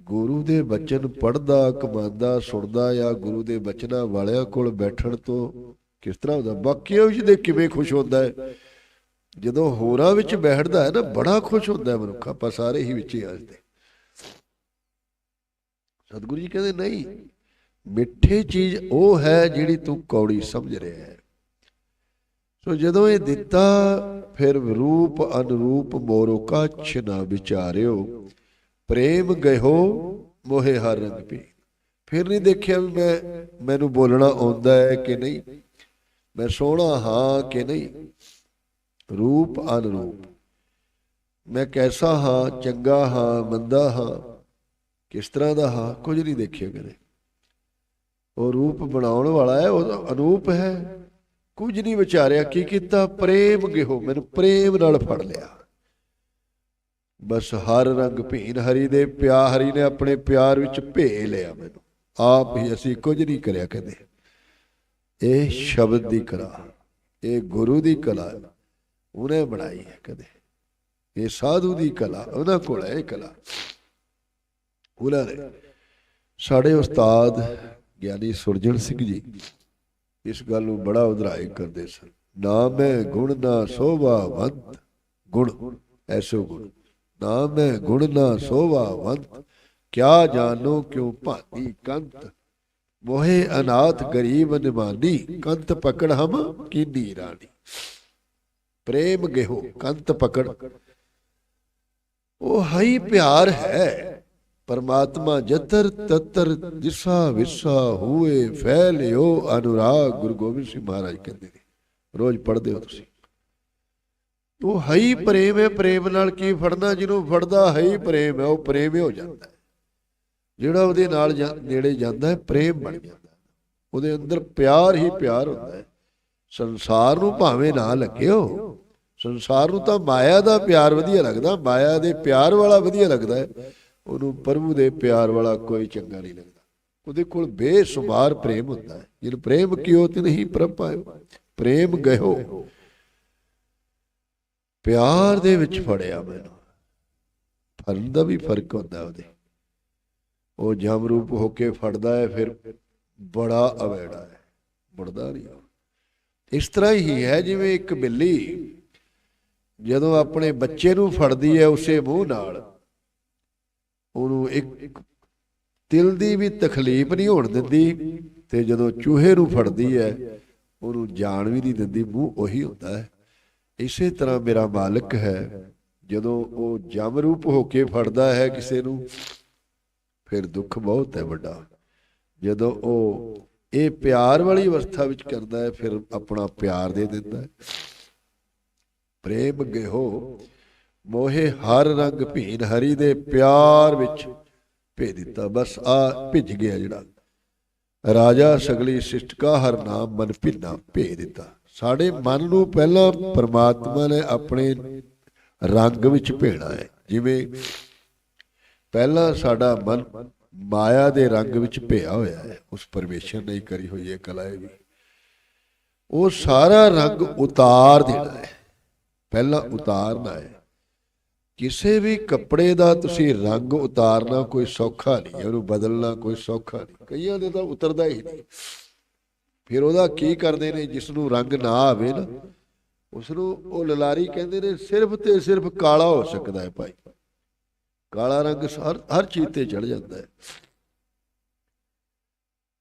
ਗੁਰੂ ਦੇ ਬਚਨ ਪੜਦਾ ਕਮਾਂਦਾ, ਸੁਣਦਾ ਜਾਂ ਗੁਰੂ ਦੇ ਬਚਨਾਂ ਵਾਲਿਆਂ ਕੋਲ ਬੈਠਣ ਤੋਂ ਕਿਸ ਤਰ੍ਹਾਂ ਹੁੰਦਾ? ਬਾਕੀਆਂ ਵਿੱਚ ਦੇ ਕਿਵੇਂ ਖੁਸ਼ ਹੁੰਦਾ ਹੈ। ਜਦੋਂ ਹੋਰਾਂ ਵਿੱਚ ਬੈਠਦਾ ਹੈ ਨਾ, ਬੜਾ ਖੁਸ਼ ਹੁੰਦਾ ਹੈ ਮਨੁੱਖ। ਆਪਾਂ ਸਾਰੇ ਹੀ ਵਿੱਚ ਹੀ ਆਜਦੇ ਸਤਿਗੁਰੂ ਜੀ ਕਹਿੰਦੇ, ਨਹੀਂ, ਮਿੱਠੀ ਚੀਜ਼ ਉਹ ਹੈ ਜਿਹੜੀ ਤੂੰ ਕੌੜੀ ਸਮਝ ਰਿਹਾ ਹੈ। ਸੋ ਜਦੋਂ ਇਹ ਦਿੱਤਾ, ਫਿਰ ਰੂਪ ਅਨਰੂਪ ਮੋਰੋ ਕੱਛ ਨਾ ਵਿਚਾਰਿਓ। ਪ੍ਰੇਮ ਗਇਓ, ਮੋਹੇ ਹਰ ਰੰਗ ਪੀ ਫਿਰ ਨਹੀਂ ਦੇਖਿਆ ਵੀ ਮੈਂ, ਮੈਨੂੰ ਬੋਲਣਾ ਆਉਂਦਾ ਹੈ ਕਿ ਨਹੀਂ? ਮੈਂ ਸੋਹਣਾ ਹਾਂ ਕਿ ਨਹੀਂ? ਰੂਪ ਅਨਰੂਪ। ਮੈਂ ਕੈਸਾ ਹਾਂ, ਚੰਗਾ ਹਾਂ, ਮੰਦਾ ਹਾਂ? ਕਿਸ ਤਰ੍ਹਾਂ ਦਾ ਹਾਂ? ਕੁਝ ਨਹੀਂ ਦੇਖਿਆ ਕਦੇ। ਉਹ ਰੂਪ ਬਣਾਉਣ ਵਾਲਾ ਹੈ, ਉਹ ਅਨੂਪ ਹੈ। ਕੁਝ ਨਹੀਂ ਵਿਚਾਰਿਆ, ਕੀ ਕੀਤਾ? ਪ੍ਰੇਮ ਗਿਓ ਮੈਨੂੰ ਪ੍ਰੇਮ ਨਾਲ ਫੜ ਲਿਆ। ਬਸ ਹਰ ਰੰਗ ਭੀਨ ਹਰੀ ਦੇ ਪਿਆ ਹਰੀ ਨੇ ਆਪਣੇ ਪਿਆਰ ਵਿੱਚ ਭੇ ਲਿਆ ਮੈਨੂੰ। ਆਪ ਹੀ ਅਸੀਂ ਕੁਝ ਨਹੀਂ ਕਰਿਆ ਕਦੇ। ਇਹ ਸ਼ਬਦ ਦੀ ਕਲਾ, ਇਹ ਗੁਰੂ ਦੀ ਕਲਾ ਉਹਨੇ ਬਣਾਈ ਹੈ ਕਦੇ। ਇਹ ਸਾਧੂ ਦੀ ਕਲਾ, ਉਹਨਾਂ ਕੋਲ ਹੈ ਇਹ ਕਲਾ। ਉਹਨਾਂ ਨੇ ਸਾਡੇ ਉਸਤਾਦ ਗਿਆਨੀ ਸੁਰਜਣ ਸਿੰਘ ਜੀ ਇਸ ਗੱਲ ਨੂੰ ਬੜਾ ਉਧਰਾਏ ਕਰਦੇ ਸਨ। ਨਾ ਮੈਂ ਗੁਣ, ਨਾ ਸੋਭਾਵੰਤ ਗੁਣ, ਐਸੋ ਗੁਣ। ਨਾ ਮੈਂ ਗੁਣ, ਨਾ ਸੋਭਾਵੰਤ ਕਿਆ ਜਾਣੋ ਕਿਉ ਭਾਤੀ ਕੰਤ? ਮੋਹੇ ਅਨਾਥ ਗਰੀਬ ਨਿਮਾਨੀ। ਕੰਤ ਪਕੜ ਹਮ ਕੀਨੀ ਰਾਣੀ। ਪ੍ਰੇਮ ਗਿਹੋ, ਕੰਤ ਪਕੜ। ਉਹ ਹਈ ਪਿਆਰ ਹੈ। ਪਰਮਾਤਮਾ ਜਤਰ ਤਤਰ ਦਿਸਾ ਵਿਸਾ ਹੋਏ, ਫੈਲਿਓ ਅਨੁਰਾਗ, ਗੁਰੂ ਗੋਬਿੰਦ ਸਿੰਘ ਮਹਾਰਾਜ ਕਹਿੰਦੇ ਨੇ। ਰੋਜ਼ ਪੜ੍ਹਦੇ ਹੋ ਤੁਸੀਂ। ਉਹ ਹਈ ਪ੍ਰੇਮ ਹੈ ਪ੍ਰੇਮ ਨਾਲ ਕੀ ਫੜਨਾ? ਜਿਹਨੂੰ ਫੜਦਾ ਹਈ ਪ੍ਰੇਮ ਹੈ, ਉਹ ਪ੍ਰੇਮ ਹੋ ਜਾਂਦਾ ਜਿਹੜਾ ਉਹਦੇ ਨਾਲ ਨੇੜੇ ਜਾਂਦਾ ਹੈ, ਪ੍ਰੇਮ ਬਣ ਜਾਂਦਾ ਉਹਦੇ ਅੰਦਰ ਪਿਆਰ ਹੀ ਪਿਆਰ ਹੁੰਦਾ ਹੈ। ਸੰਸਾਰ ਨੂੰ ਭਾਵੇਂ ਨਾ ਲੱਗਿਓ, ਸੰਸਾਰ ਨੂੰ ਤਾਂ ਮਾਇਆ ਦਾ ਪਿਆਰ ਵਧੀਆ ਲੱਗਦਾ। ਮਾਇਆ ਦੇ ਪਿਆਰ ਵਾਲਾ ਵਧੀਆ ਲੱਗਦਾ ਹੈ। ਉਹਨੂੰ ਪ੍ਰਭੂ ਦੇ ਪਿਆਰ ਵਾਲਾ ਕੋਈ ਚੰਗਾ ਨਹੀਂ ਲੱਗਦਾ। ਉਹਦੇ ਕੋਲ ਬੇਸੁਮਾਰ ਪ੍ਰੇਮ ਹੁੰਦਾ ਹੈ। ਜਿਹਨੂੰ ਪ੍ਰੇਮ ਕੀਓ ਤਿਨ ਹੀ ਪ੍ਰਭ ਪਾਇਓ? ਪ੍ਰੇਮ ਗਇਓ। ਪਿਆਰ ਦੇ ਵਿੱਚ ਫੜਿਆ ਮੈਨੂੰ। ਫੜਨ ਦਾ ਵੀ ਫ਼ਰਕ ਹੁੰਦਾ ਉਹਦੇ। ਉਹ ਜਮ ਰੂਪ ਹੋ ਕੇ ਫੜਦਾ ਹੈ, ਫਿਰ ਬੜਾ ਅਵੇੜਾ ਹੈ। ਮੁੜਦਾ ਨਹੀਂ ਇਸ ਤਰ੍ਹਾਂ ਹੀ ਹੈ, ਜਿਵੇਂ ਇੱਕ ਬਿੱਲੀ ਜਦੋਂ ਆਪਣੇ ਬੱਚੇ ਨੂੰ ਫੜਦੀ ਹੈ ਉਸੇ ਮੂੰਹ ਨਾਲ ਉਹਨੂੰ ਇੱਕ ਤਿਲ ਦੀ ਵੀ ਤਕਲੀਫ ਨਹੀਂ ਹੋਣ ਦਿੰਦੀ ਤੇ ਜਦੋਂ ਚੂਹੇ ਨੂੰ ਫੜਦੀ ਹੈ, ਉਹਨੂੰ ਜਾਣ ਵੀ ਨਹੀਂ ਦਿੰਦੀ, ਮੂੰਹ ਉਹੀ ਹੁੰਦਾ ਹੈ। ਇਸੇ ਤਰ੍ਹਾਂ ਮੇਰਾ ਮਾਲਕ ਹੈ, ਜਦੋਂ ਉਹ ਜਮ ਰੂਪ ਹੋ ਕੇ ਫੜਦਾ ਹੈ ਕਿਸੇ ਨੂੰ, ਫਿਰ ਦੁੱਖ ਬਹੁਤ ਹੈ ਵੱਡਾ। ਜਦੋਂ ਉਹ ਇਹ ਪਿਆਰ ਵਾਲੀ ਅਵਸਥਾ ਵਿੱਚ ਕਰਦਾ ਹੈ, ਫਿਰ ਆਪਣਾ ਪਿਆਰ ਦੇ ਦਿੰਦਾ ਹੈ। ਪ੍ਰੇਮ ਗਿਹੋ ਮੋਹੇ ਹਰ ਰੰਗ ਭੀਨ ਹਰੀ ਦੇ ਪਿਆਰ ਵਿੱਚ ਭੇ ਦਿੱਤਾ ਬਸ ਆ ਭਿੱਜ ਗਿਆ ਜਿਹੜਾ। ਰਾਜਾ ਸਗਲੀ ਸਿਸ਼ਟਕਾ ਹਰ ਨਾਮ ਮਨ ਭਿੰਨਾ ਭੇ ਦਿੱਤਾ। ਸਾਡੇ ਮਨ ਨੂੰ ਪਹਿਲਾਂ ਪਰਮਾਤਮਾ ਨੇ ਆਪਣੇ ਰੰਗ ਵਿੱਚ ਭੇਣਾ ਹੈ। ਜਿਵੇਂ ਪਹਿਲਾਂ ਸਾਡਾ ਮਨ ਮਾਇਆ ਦੇ ਰੰਗ ਵਿੱਚ ਭਿਆ ਹੋਇਆ ਹੈ। ਉਸ ਪਰਮੇਸ਼ਰ ਨੇ ਕਰੀ ਹੋਈ ਹੈ ਕਲਾ ਇਹ ਵੀ। ਉਹ ਸਾਰਾ ਰੰਗ ਉਤਾਰ ਦੇਣਾ ਹੈ। ਪਹਿਲਾਂ ਉਤਾਰਨਾ ਹੈ। ਕਿਸੇ ਵੀ ਕੱਪੜੇ ਦਾ ਤੁਸੀਂ ਰੰਗ ਉਤਾਰਨਾ ਕੋਈ ਸੌਖਾ ਨਹੀਂ, ਉਹਨੂੰ ਬਦਲਣਾ ਕੋਈ ਸੌਖਾ ਨਹੀਂ। ਕਈਆਂ ਦੇ ਤਾਂ ਉਤਰਦਾ ਹੀ ਨਹੀਂ। ਫਿਰ ਉਹਦਾ ਕੀ ਕਰਦੇ ਨੇ ਜਿਸ ਨੂੰ ਰੰਗ ਨਾ ਆਵੇ ਨਾ ਉਸ ਨੂੰ ਉਹ ਲਲਾਰੀ ਕਹਿੰਦੇ ਨੇ, ਸਿਰਫ ਤੇ ਸਿਰਫ ਕਾਲਾ ਹੋ ਸਕਦਾ ਹੈ ਭਾਈ। ਕਾਲਾ ਰੰਗ ਹਰ ਹਰ ਚੀਜ਼ ਤੇ ਚੜ ਜਾਂਦਾ ਹੈ।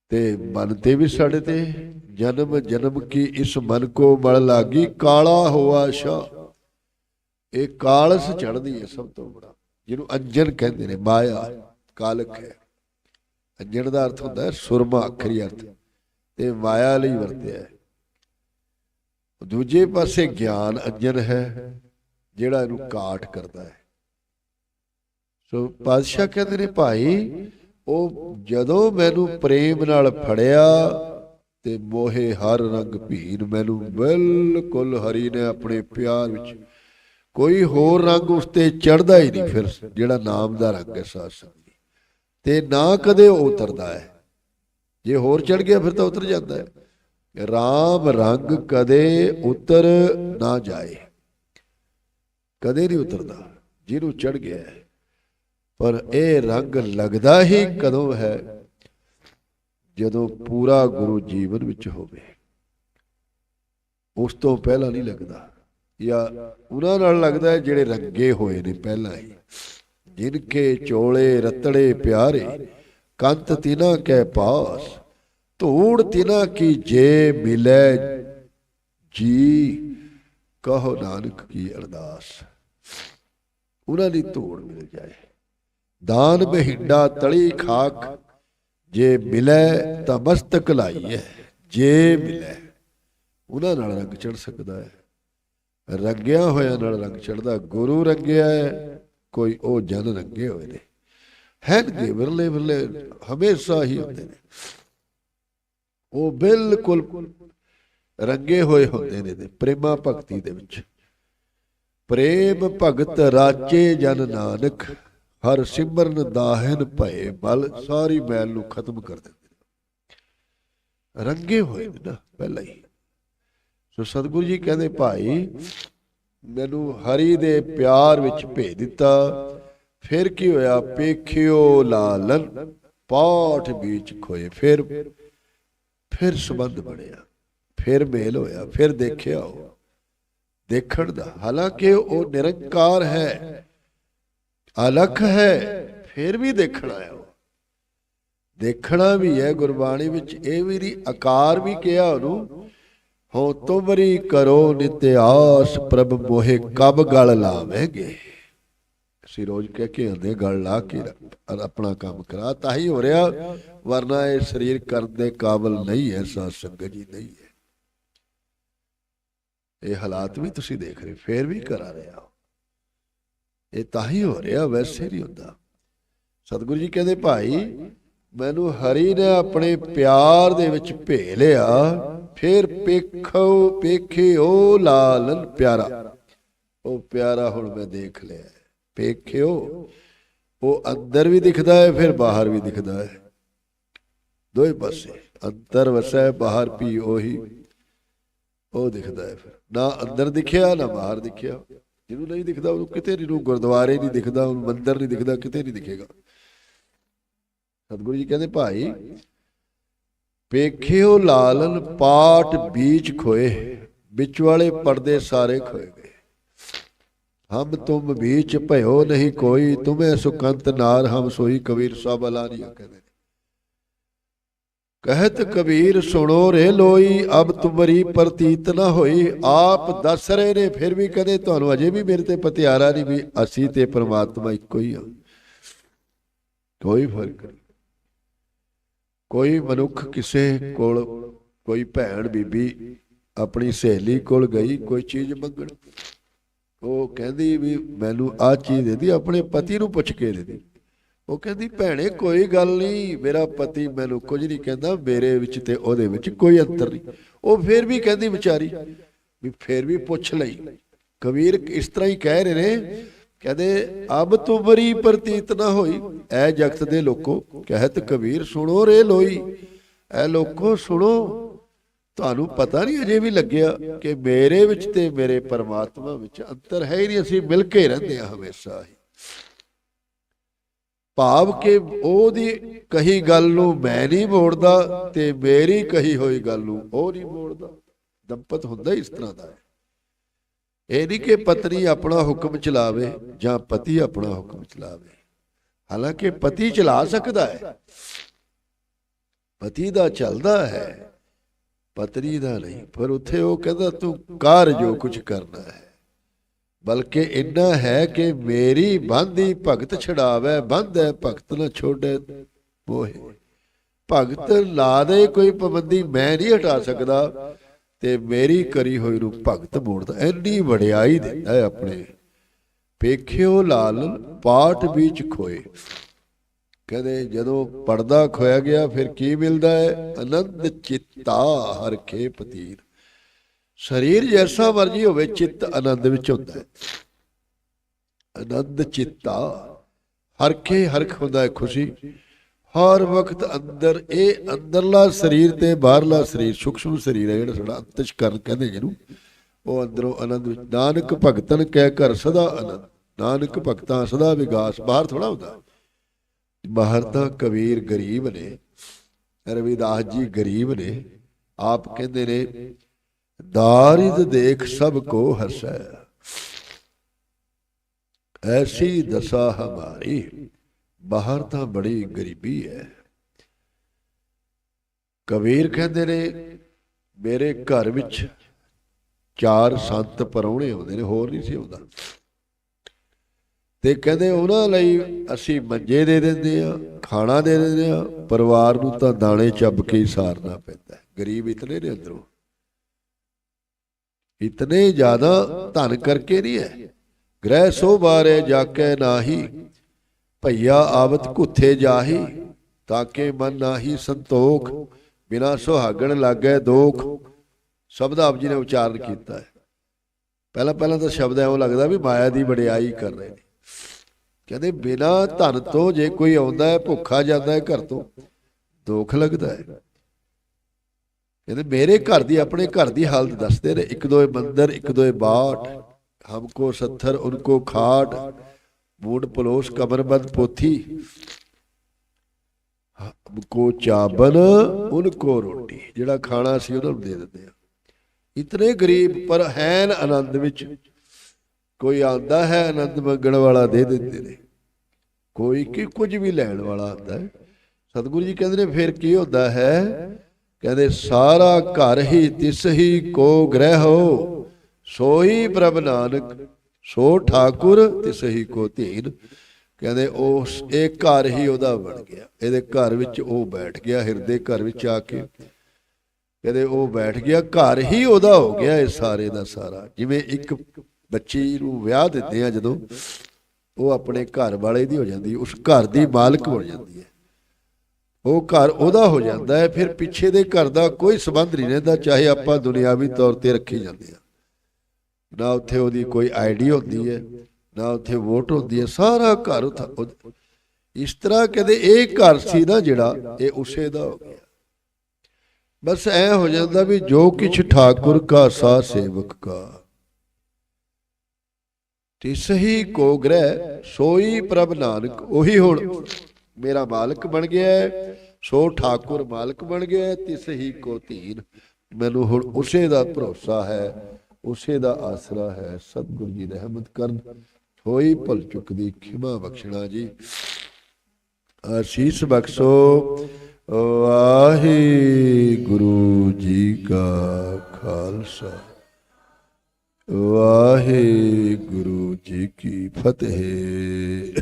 ਤੇ ਮਨ ਤੇ ਵੀ ਸਾਡੇ ਤੇ ਜਨਮ ਜਨਮ ਕੀ ਇਸ ਮਨ ਕੋ ਮਲ ਲਾਗੀ, ਕਾਲਾ ਹੋਆ ਸ਼ਾ ਇਹ ਕਾਲਸ ਚੜਦੀ ਹੈ ਸਭ ਤੋਂ ਬੜਾ, ਜਿਹਨੂੰ ਅੰਜਨ ਕਹਿੰਦੇ ਨੇ, ਮਾਇਆ, ਕਾਲਕ ਹੈ। ਅੰਜਨ ਦਾ ਅਰਥ ਹੁੰਦਾ ਹੈ ਸੁਰਮਾ, ਅਖਰੀ ਅਰਥ। ਤੇ ਮਾਇਆ ਲਈ ਵਰਤਿਆ ਹੈ। ਦੂਜੇ ਪਾਸੇ ਗਿਆਨ ਅੰਜਨ ਹੈ, ਜਿਹੜਾ ਇਹਨੂੰ ਕਾਟ ਕਰਦਾ ਹੈ। ਸੋ ਪਾਤਸ਼ਾਹ ਕਹਿੰਦੇ ਨੇ, ਭਾਈ, ਉਹ ਜਦੋਂ ਮੈਨੂੰ ਪ੍ਰੇਮ ਨਾਲ ਫੜਿਆ ਤੇ ਮੋਹੇ ਹਰ ਰੰਗ ਭੀਨ, ਮੈਨੂੰ ਬਿਲਕੁਲ ਹਰੀ ਨੇ ਆਪਣੇ ਪਿਆਰ ਵਿੱਚ ਕੋਈ ਹੋਰ ਰੰਗ ਉਸ ਤੇ ਚੜਦਾ ਹੀ ਨਹੀਂ ਫਿਰ, ਜਿਹੜਾ ਨਾਮ ਦਾ ਰੰਗ ਹੈ ਸਾਧ ਸੰਗਤ ਤੇ ਨਾ ਕਦੇ ਉਹ ਉਤਰਦਾ ਹੈ। ਜੇ ਹੋਰ ਚੜ ਗਿਆ ਫਿਰ ਤਾਂ ਉਤਰ ਜਾਂਦਾ ਹੈ। ਰਾਮ ਰੰਗ ਕਦੇ ਉਤਰ ਨਾ ਜਾਏ। ਕਦੇ ਨਹੀਂ ਉਤਰਦਾ, ਜਿਹਨੂੰ ਚੜ ਗਿਆ ਪਰ ਇਹ ਰੰਗ ਲੱਗਦਾ ਹੀ ਕਦੋਂ ਹੈ? ਜਦੋਂ ਪੂਰਾ ਗੁਰੂ ਜੀਵਨ ਵਿੱਚ ਹੋਵੇ। ਉਸ ਤੋਂ ਪਹਿਲਾਂ ਨਹੀਂ ਲੱਗਦਾ। ਜਾਂ ਉਹਨਾਂ ਨਾਲ ਲੱਗਦਾ ਹੈ ਜਿਹੜੇ ਰੰਗੇ ਹੋਏ ਨੇ ਪਹਿਲਾਂ ਹੀ। ਜਿਨ ਕੇ ਚੋਲੇ ਰਤੜੇ ਪਿਆਰੇ, ਕੰਤ ਤਿਨਾ ਕੈ ਪਾਸ, ਧੂੜ ਤਿਨਾ ਕੀ ਜੇ ਮਿਲੇ ਜੀ, ਕਹੋ ਨਾਨਕ ਕੀ ਅਰਦਾਸ। ਉਹਨਾਂ ਦੀ ਧੂੜ ਮਿਲ ਜਾਏ। ਦਾਨ ਬਹਿੰਡਾ ਤਲੀ ਖਾਕ, ਜੇ ਮਿਲੇ ਤਾਂ ਮਸਤਕ ਲਾਈਏ ਜੇ ਮਿਲੇ, ਉਹਨਾਂ ਨਾਲ ਰੰਗ ਚੜ ਸਕਦਾ ਹੈ। ਰੰਗਿਆ ਹੋਇਆ ਨਾਲ ਰੰਗ ਚੜਦਾ ਗੁਰੂ ਰੰਗਿਆ ਹੈ, ਕੋਈ ਉਹ ਜਨ ਰੰਗੇ ਹੋਏ ਨੇ। ਹੈਨਗੇ ਵਿਰਲੇ ਵਿਰਲੇ, ਹਮੇਸ਼ਾ ਹੀ ਹੁੰਦੇ ਨੇ। ਉਹ ਬਿਲਕੁਲ ਰੰਗੇ ਹੋਏ ਹੁੰਦੇ ਨੇ ਤੇ ਪ੍ਰੇਮਾ ਭਗਤੀ ਦੇ ਵਿੱਚ। ਪ੍ਰੇਮ ਭਗਤ ਰਾਚੇ ਜਨ ਨਾਨਕ, ਹਰ ਸਿਮਰਨ ਦਾਹਨ ਭਏ ਬਲ ਸਾਰੀ ਮੈਲ ਨੂੰ ਖਤਮ ਕਰ ਦਿੰਦੇ ਰੰਗੇ ਹੋਏ ਨੇ ਨਾ, ਪਹਿਲਾਂ ਹੀ। ਸੋ ਸਤਿਗੁਰੂ ਜੀ ਕਹਿੰਦੇ, ਭਾਈ, ਮੈਨੂੰ ਹਰੀ ਦੇ ਪਿਆਰ ਵਿੱਚ ਭੇਜ ਦਿੱਤਾ। ਫਿਰ ਕੀ ਹੋਇਆ? ਪੇਖਿਓ ਲਾਲਨ ਪਾਠ ਵਿੱਚ ਖੋਏ ਫਿਰ। ਫਿਰ ਸੰਬੰਧ ਬਣਿਆ, ਫਿਰ ਮੇਲ ਹੋਇਆ, ਫਿਰ ਦੇਖਿਆ ਉਹ। ਦੇਖਣ ਦਾ, ਹਾਲਾਂਕਿ ਉਹ ਨਿਰੰਕਾਰ ਹੈ, ਅਲਖ ਹੈ, ਫਿਰ ਵੀ ਦੇਖਣ ਆਇਆ ਉਹ। ਦੇਖਣਾ ਵੀ ਹੈ ਗੁਰਬਾਣੀ ਵਿੱਚ, ਇਹ ਵੀ ਨਹੀਂ ਆਕਾਰ ਵੀ ਕਿਹਾ ਉਹਨੂੰ ਹੋ ਤੁਮਰੀ ਕਰੋ ਨਿਤਿਆਸ ਪ੍ਰਭ ਮੋਹਿ ਕਬ ਗਲ ਲਾਵੇਂਗੇ। ਅਸੀਂ ਰੋਜ਼ ਕਹਿ ਕੇ ਆਂਦੇ ਗਲ ਲਾ ਕੇ ਆਪਣਾ ਕੰਮ ਕਰਾ, ਤਾਂ ਹੀ ਹੋ ਰਿਹਾ, ਵਰਨਾ ਇਹ ਸਰੀਰ ਕਰਨ ਦੇ ਕਾਬਲ ਨਹੀਂ ਹੈ ਸਾਧ ਸੰਗਤ ਜੀ ਨਹੀਂ ਹੈ। ਇਹ ਹਾਲਾਤ ਵੀ ਤੁਸੀਂ ਦੇਖ ਰਹੇ ਫੇਰ ਵੀ ਕਰਾ ਰਿਹਾ। ਇਹ ਤਾਂ ਹੀ ਹੋ ਰਿਹਾ, ਵੈਸੇ ਨਹੀਂ ਹੁੰਦਾ। ਸਤਿਗੁਰੂ ਜੀ ਕਹਿੰਦੇ, ਭਾਈ ਮੈਨੂੰ ਹਰੀ ਨੇ ਆਪਣੇ ਪਿਆਰ ਦੇ ਵਿੱਚ ਭੇ ਲਿਆ ਫਿਰ ਪੇਖੋ, ਪੇਖਿਓ ਲਾਲਨ ਪਿਆਰਾ। ਉਹ ਪਿਆਰਾ ਹੁਣ ਮੈਂ ਦੇਖ ਲਿਆ ਪੇਖਿਓ, ਉਹ ਅੰਦਰ ਵੀ ਦਿਖਦਾ ਹੈ, ਫਿਰ ਬਾਹਰ ਵੀ ਦਿਖਦਾ ਹੈ। ਦੋਏ ਪਾਸੇ, ਅੰਦਰ ਵਸੈ ਬਾਹਰ ਵੀ ਉਹੀ ਉਹ ਦਿਖਦਾ ਹੈ ਫਿਰ। ਨਾ ਅੰਦਰ ਦਿਖਿਆ, ਨਾ ਬਾਹਰ ਦਿਖਿਆ। ਜਿਹਨੂੰ ਨਹੀਂ ਦਿਖਦਾ, ਉਹਨੂੰ ਕਿਤੇ ਨਹੀਂ ਗੁਰਦੁਆਰੇ ਨਹੀਂ ਦਿਖਦਾ, ਉਹਨੂੰ ਮੰਦਰ ਨਹੀਂ ਦਿਖਦਾ, ਕਿਤੇ ਨਹੀਂ ਦਿਖੇਗਾ। ਸਤਿਗੁਰੂ ਜੀ ਕਹਿੰਦੇ ਭਾਈ ਪੇਖਿਓ ਲਾਲਨ ਪਾਟ ਬੀਚ ਖੋਏ, ਵਿੱਚ ਵਾਲੇ ਪਰਦੇ ਸਾਰੇ ਖੋਏ ਗਏ। ਹਮ ਤੁਮ ਬੀਚ ਭਇਓ ਨਹੀਂ ਕੋਈ, ਤੁਮੇ ਸੁਕੰਤ ਨਾਰ, ਹਮ ਸੋਈ ਕਬੀਰ ਸਾਹਿਬ ਅਲਾਨੀ ਕਹਿੰਦੇ ਕਹਿਤ ਕਬੀਰ, ਸੁਣੋ ਰੇ ਲੋਈ, ਅਬ ਤੁਮਰੀ ਪ੍ਰਤੀਤ ਨਾ ਹੋਈ, ਆਪ ਦੱਸ ਰਹੇ ਨੇ, ਫਿਰ ਵੀ ਕਦੇ ਤੁਹਾਨੂੰ ਅਜੇ ਵੀ ਮੇਰੇ ਤੇ ਪਤਿਆਰਾ ਨਹੀਂ ਵੀ ਅਸੀਂ ਤੇ ਪ੍ਰਮਾਤਮਾ ਇੱਕੋ ਹੀ ਆ ਕੋਈ ਫ਼ਰਕ ਨਹੀਂ। ਕੋਈ ਮਨੁੱਖ ਕਿਸੇ ਕੋਲ ਕੋਈ ਭੈਣ ਬੀਬੀ ਆਪਣੀ ਸਹੇਲੀ ਕੋਲ ਗਈ, ਕੋਈ ਚੀਜ਼ ਮੰਗਣ, ਉਹ ਕਹਿੰਦੀ ਵੀ ਮੈਨੂੰ ਆਹ ਚੀਜ਼ ਦੇ ਦੀ, ਆਪਣੇ ਪਤੀ ਨੂੰ ਪੁੱਛ ਕੇ ਦੇ ਦੀ। ਉਹ ਕਹਿੰਦੀ, ਭੈਣੇ, ਕੋਈ ਗੱਲ ਨਹੀਂ, ਮੇਰਾ ਪਤੀ ਮੈਨੂੰ ਕੁਝ ਨਹੀਂ ਕਹਿੰਦਾ, ਮੇਰੇ ਵਿੱਚ ਤੇ ਉਹਦੇ ਵਿੱਚ ਕੋਈ ਅੰਤਰ ਨਹੀਂ। ਉਹ ਫੇਰ ਵੀ ਕਹਿੰਦੀ ਵਿਚਾਰੀ, ਵੀ ਫੇਰ ਵੀ ਪੁੱਛ ਲਈ। ਕਬੀਰ ਇਸ ਤਰ੍ਹਾਂ ਹੀ ਕਹਿ ਰਹੇ ਨੇ ਕਹਿੰਦੇ, ਅਬ ਤੁਮਰੀ ਪ੍ਰਤੀਤ ਨਾ ਹੋਈ। ਐ ਜਗਤ ਦੇ ਲੋਕੋ, ਕਹਿਤ ਕਬੀਰ ਸੁਣੋ ਰੇ ਲੋਈ। ਐ ਲੋਕੋ, ਸੁਣੋ। ਤੁਹਾਨੂੰ ਪਤਾ ਨਹੀਂ ਅਜੇ ਵੀ ਲੱਗਿਆ ਕਿ ਮੇਰੇ ਵਿੱਚ ਤੇ ਮੇਰੇ ਪਰਮਾਤਮਾ ਵਿੱਚ ਅੰਤਰ ਹੈ ਹੀ ਨਹੀਂ। ਅਸੀਂ ਮਿਲ ਕੇ ਰਹਿੰਦੇ ਹਾਂ ਹਮੇਸ਼ਾ ਹੀ। ਭਾਵ ਕਿ ਉਹਦੀ ਕਹੀ ਗੱਲ ਨੂੰ ਮੈਂ ਨਹੀਂ ਮੋੜਦਾ ਤੇ ਮੇਰੀ ਕਹੀ ਹੋਈ ਗੱਲ ਨੂੰ ਉਹ ਨਹੀਂ ਮੋੜਦਾ। ਦੰਪਤ ਹੁੰਦਾ ਇਸ ਤਰ੍ਹਾਂ ਦਾ ਹੈ। ਇਹ ਨਹੀਂ ਕਿ ਪਤਨੀ ਆਪਣਾ ਹੁਕਮ ਚਲਾਵੇ ਜਾਂ ਪਤੀ ਆਪਣਾ ਹੁਕਮ ਚਲਾਵੇ। ਹਾਲਾਂਕਿ ਪਤੀ ਚਲਾ ਸਕਦਾ ਹੈ। ਪਤੀ ਦਾ ਚੱਲਦਾ ਹੈ, ਪਤਨੀ ਦਾ ਨਹੀਂ। ਪਰ ਉੱਥੇ ਉਹ ਕਹਿੰਦਾ, ਤੂੰ ਕਰ ਜੋ ਕੁਝ ਕਰਨਾ ਹੈ। ਬਲਕਿ ਇੰਨਾ ਹੈ ਕਿ ਮੇਰੀ ਬੰਦੀ ਭਗਤ ਛਡਾਵੇ ਬੰਧੈ ਭਗਤ ਨਾ ਛੋੜੇ ਮੋਹੇ। ਭਗਤ ਲਾ ਦੇ ਕੋਈ ਪਾਬੰਦੀ, ਮੈਂ ਨਹੀਂ ਹਟਾ ਸਕਦਾ। ਤੇ ਮੇਰੀ ਕਰੀ ਹੋਈ ਨੂੰ ਭਗਤ ਮੋੜਦਾ ਐਨੀ ਵਡਿਆਈ ਦਿੰਦਾ ਹੈ ਆਪਣੇ। ਪੇਖਿਓ ਲਾਲ, ਪਾਠ ਵਿੱਚ ਖੋਏ। ਕਹਿੰਦੇ ਜਦੋਂ ਪਰਦਾ ਖੋਇਆ ਗਿਆ ਫਿਰ ਕੀ ਮਿਲਦਾ ਹੈ? ਅਨੰਦ ਚਿੱਤਾ ਹਰਖੇ ਪਤੀਰ। ਸਰੀਰ ਜੈਸਾ ਮਰਜ਼ੀ ਹੋਵੇ, ਚਿੱਤ ਆਨੰਦ ਵਿੱਚ ਹੁੰਦਾ ਹੈ। ਆਨੰਦ ਚਿੱਤਾ ਹਰਖੇ ਹਰਖ ਹੁੰਦਾ ਹੈ ਖੁਸ਼ੀ। ਹਰ ਵਕਤ ਅੰਦਰ, ਇਹ ਅੰਦਰਲਾ ਸਰੀਰ ਤੇ ਬਾਹਰਲਾ ਸਰੀਰ ਸੂਖਸ਼ਮ ਸਰੀਰ ਹੈ, ਜਿਹੜਾ ਸਾਡਾ ਅੰਤਸ਼ਕਰਨ ਕਹਿੰਦੇ ਜਿਹਨੂੰ, ਉਹ ਅੰਦਰੋਂ ਆਨੰਦ ਵਿੱਚ, ਨਾਨਕ ਭਗਤਨ ਕਹਿ ਘਰ ਸਦਾ ਆਨੰਦ, ਨਾਨਕ ਭਗਤਾਂ ਸਦਾ ਵਿਗਾਸ, ਬਾਹਰ ਥੋੜਾ ਹੁੰਦਾ। ਬਾਹਰ ਤਾਂ ਕਬੀਰ ਗਰੀਬ ਨੇ, ਰਵਿਦਾਸ ਜੀ ਗਰੀਬ ਨੇ, ਆਪ ਕਹਿੰਦੇ ਨੇ, ਦਾਰਿਦ ਦੇਖ ਸਭ ਕੋ ਹਸੈ, ਐਸੀ ਦਸ਼ਾ ਹਮਾਰੀ। ਬਾਹਰ ਤਾਂ ਬੜੀ ਗਰੀਬੀ ਹੈ। ਕਬੀਰ ਕਹਿੰਦੇ ਨੇ, ਮੇਰੇ ਘਰ ਵਿੱਚ ਚਾਰ ਸੰਤ ਪਰੌਣੇ ਆਉਂਦੇ ਨੇ, ਹੋਰ ਨਹੀਂ ਸੀ ਆਉਂਦਾ। ਤੇ ਕਹਿੰਦੇ ਉਹਨਾਂ ਲਈ ਅਸੀਂ ਮੰਜੇ ਦੇ ਦਿੰਦੇ ਆ ਖਾਣਾ ਦੇ ਦਿੰਦੇ ਆ ਪਰਿਵਾਰ ਨੂੰ ਤਾਂ ਦਾਣੇ ਚੱਬ ਕੇ ਹੀ ਸਾਰਨਾ ਪੈਂਦਾ ਗਰੀਬ ਇਤਨੇ ਨੇ ਅੰਦਰੋਂ। ਇਤਨੇ ਜ਼ਿਆਦਾ ਧਨ ਕਰਕੇ ਨਹੀਂ ਹੈ। ਗ੍ਰਹਿ ਸੋ ਬਾਰੇ ਜਾਕੇ ਨਾਹੀ ਭਈਆ ਆਵਤ ਘੁੱਥੇ ਜਾਹੀ ਤਾਕੇ ਮਨ ਨਾਹੀ ਸੰਤੋਖ, ਬਿਨਾ ਸੁਹਾਗਣ ਲਾਗੇ ਦੋਖ। ਸ਼ਬਦ ਆਪ ਜੀ ਨੇ ਉਚਾਰਨ ਕੀਤਾ ਹੈ। ਪਹਿਲਾਂ ਪਹਿਲਾਂ ਤਾਂ ਸ਼ਬਦ ਐਵੇਂ ਲੱਗਦਾ ਵੀ ਮਾਇਆ ਦੀ ਵਡਿਆਈ ਕਰ ਰਹੇ ਨੇ। ਕਹਿੰਦੇ ਬਿਨਾ ਧਨ ਤੋਂ ਜੇ ਕੋਈ ਆਉਂਦਾ ਹੈ, ਭੁੱਖਾ ਜਾਂਦਾ ਹੈ ਘਰ ਤੋਂ, ਦੁੱਖ ਲੱਗਦਾ ਹੈ। ਕਹਿੰਦੇ ਮੇਰੇ ਘਰ ਦੀ ਆਪਣੇ ਘਰ ਦੀ ਹਾਲਤ ਦੱਸਦੇ ਨੇ। ਇੱਕ ਦੋਏ ਮੰਦਰ, ਇੱਕ ਦੋਏ ਬਾਟ ਹਮਕੋ ਸੱਥਰ ਉਨਕੋ ਖਾਟ। ਬੂਟ ਪਲੋਸ ਕਮਰਬੰਦ ਪੋਥੀ। ਹਮਕੋ ਚਾਬਨ ਉनको ਰੋਟੀ। ਜਿਹੜਾ ਖਾਣਾ ਸੀ ਉਹਨਾਂ ਨੂੰ ਦੇ ਦਿੰਦੇ ਆ। ਇਤਨੇ ਗਰੀਬ ਪਰ ਹੈਨ ਆਨੰਦ ਵਿੱਚ। ਕੋਈ ਆਂਦਾ ਹੈ ਆਨੰਦ ਮੰਗਣ ਵਾਲਾ ਦੇ ਦਿੰਦੇ ਨੇ। ਕੋਈ ਕਿ ਕੁਝ ਵੀ ਲੈਣ ਵਾਲਾ ਆਂਦਾ ਹੈ। ਸਤਿਗੁਰੂ ਜੀ ਕਹਿੰਦੇ ਨੇ, ਫਿਰ ਕੀ ਹੁੰਦਾ ਹੈ? ਕਹਿੰਦੇ, ਸਾਰਾ ਘਰ ਹੀ ਤਿਸ ਹੀ ਕੋ ਗ੍ਰਹਿ ਹੋ। ਸੋਈ ਪ੍ਰਭ ਨਾਨਕ ਸੋ ਠਾਕੁਰ ਤਿਸ ਹੀ ਕੋ ਧੀਨ। ਕਹਿੰਦੇ ਉਸ, ਇਹ ਘਰ ਹੀ ਉਹਦਾ ਬਣ ਗਿਆ। ਇਹਦੇ ਘਰ ਵਿੱਚ ਉਹ ਬੈਠ ਗਿਆ, ਹਿਰਦੇ ਘਰ ਵਿੱਚ ਆ ਕੇ। ਕਹਿੰਦੇ ਉਹ ਬੈਠ ਗਿਆ, ਘਰ ਹੀ ਉਹਦਾ ਹੋ ਗਿਆ ਇਹ ਸਾਰੇ ਦਾ ਸਾਰਾ। ਜਿਵੇਂ ਇੱਕ ਬੱਚੀ ਨੂੰ ਵਿਆਹ ਦਿੰਦੇ ਆ ਜਦੋਂ, ਉਹ ਆਪਣੇ ਘਰ ਵਾਲੇ ਦੀ ਹੋ ਜਾਂਦੀ ਉਸ ਘਰ ਦੀ ਮਾਲਕ ਬਣ ਜਾਂਦੀ ਹੈ। ਉਹ ਘਰ ਉਹਦਾ ਹੋ ਜਾਂਦਾ ਹੈ, ਫਿਰ ਪਿੱਛੇ ਦੇ ਘਰ ਦਾ ਕੋਈ ਸਬੰਧ ਨਹੀਂ ਰਹਿੰਦਾ, ਚਾਹੇ ਆਪਾਂ ਦੁਨਿਆਵੀ ਤੌਰ ਤੇ ਰੱਖੀ ਜਾਂਦੇ ਆ। ਨਾ ਉੱਥੇ ਉਹਦੀ ਕੋਈ ਆਈਡੀ ਹੁੰਦੀ ਹੈ ਨਾ ਉੱਥੇ ਵੋਟ ਹੁੰਦੀ ਹੈ ਸਾਰਾ ਘਰ ਉੱਥਾ- ਇਸ ਤਰ੍ਹਾਂ ਕਹਿੰਦੇ ਇਹ ਘਰ ਸੀ ਨਾ ਜਿਹੜਾ ਇਹ ਉਸੇ ਦਾ ਹੋ ਗਿਆ। ਬਸ ਐ ਹੋ ਜਾਂਦਾ ਵੀ ਜੋ ਕਿਛ ਠਾਕੁਰ ਕਾ ਸਾ ਸੇਵਕ ਕਾ। ਤਿਸ ਹੀ ਕੋ ਗ੍ਰਹਿ ਸੋਈ ਪ੍ਰਭ ਨਾਨਕ ਉਹੀ ਹੁਣ ਮੇਰਾ ਮਾਲਕ ਬਣ ਗਿਆ ਹੈ, ਸੋ ਠਾਕੁਰ ਮਾਲਕ ਬਣ ਗਿਆ ਹੈ, ਤਿਸ ਹੀ ਕੋ ਧੀਨ। ਮੈਨੂੰ ਹੁਣ ਉਸੇ ਦਾ ਭਰੋਸਾ ਹੈ ਉਸੇ ਦਾ ਆਸਰਾ ਹੈ, ਸਤਿਗੁਰੂ ਜੀ ਰਹਿਮਤ ਕਰਨ। ਹੋਈ ਭੁੱਲ ਚੁੱਕਦੀ ਖਿਮਾ ਬਖਸ਼ਣਾ ਜੀ। ਆਸ਼ੀਸ ਬਖਸ਼ੋ ਵਾਹਿਗੁਰੂ ਜੀ ਕਾ ਖਾਲਸਾ। ਵਾਹਿਗੁਰੂ ਜੀ ਕੀ ਫਤਿਹ।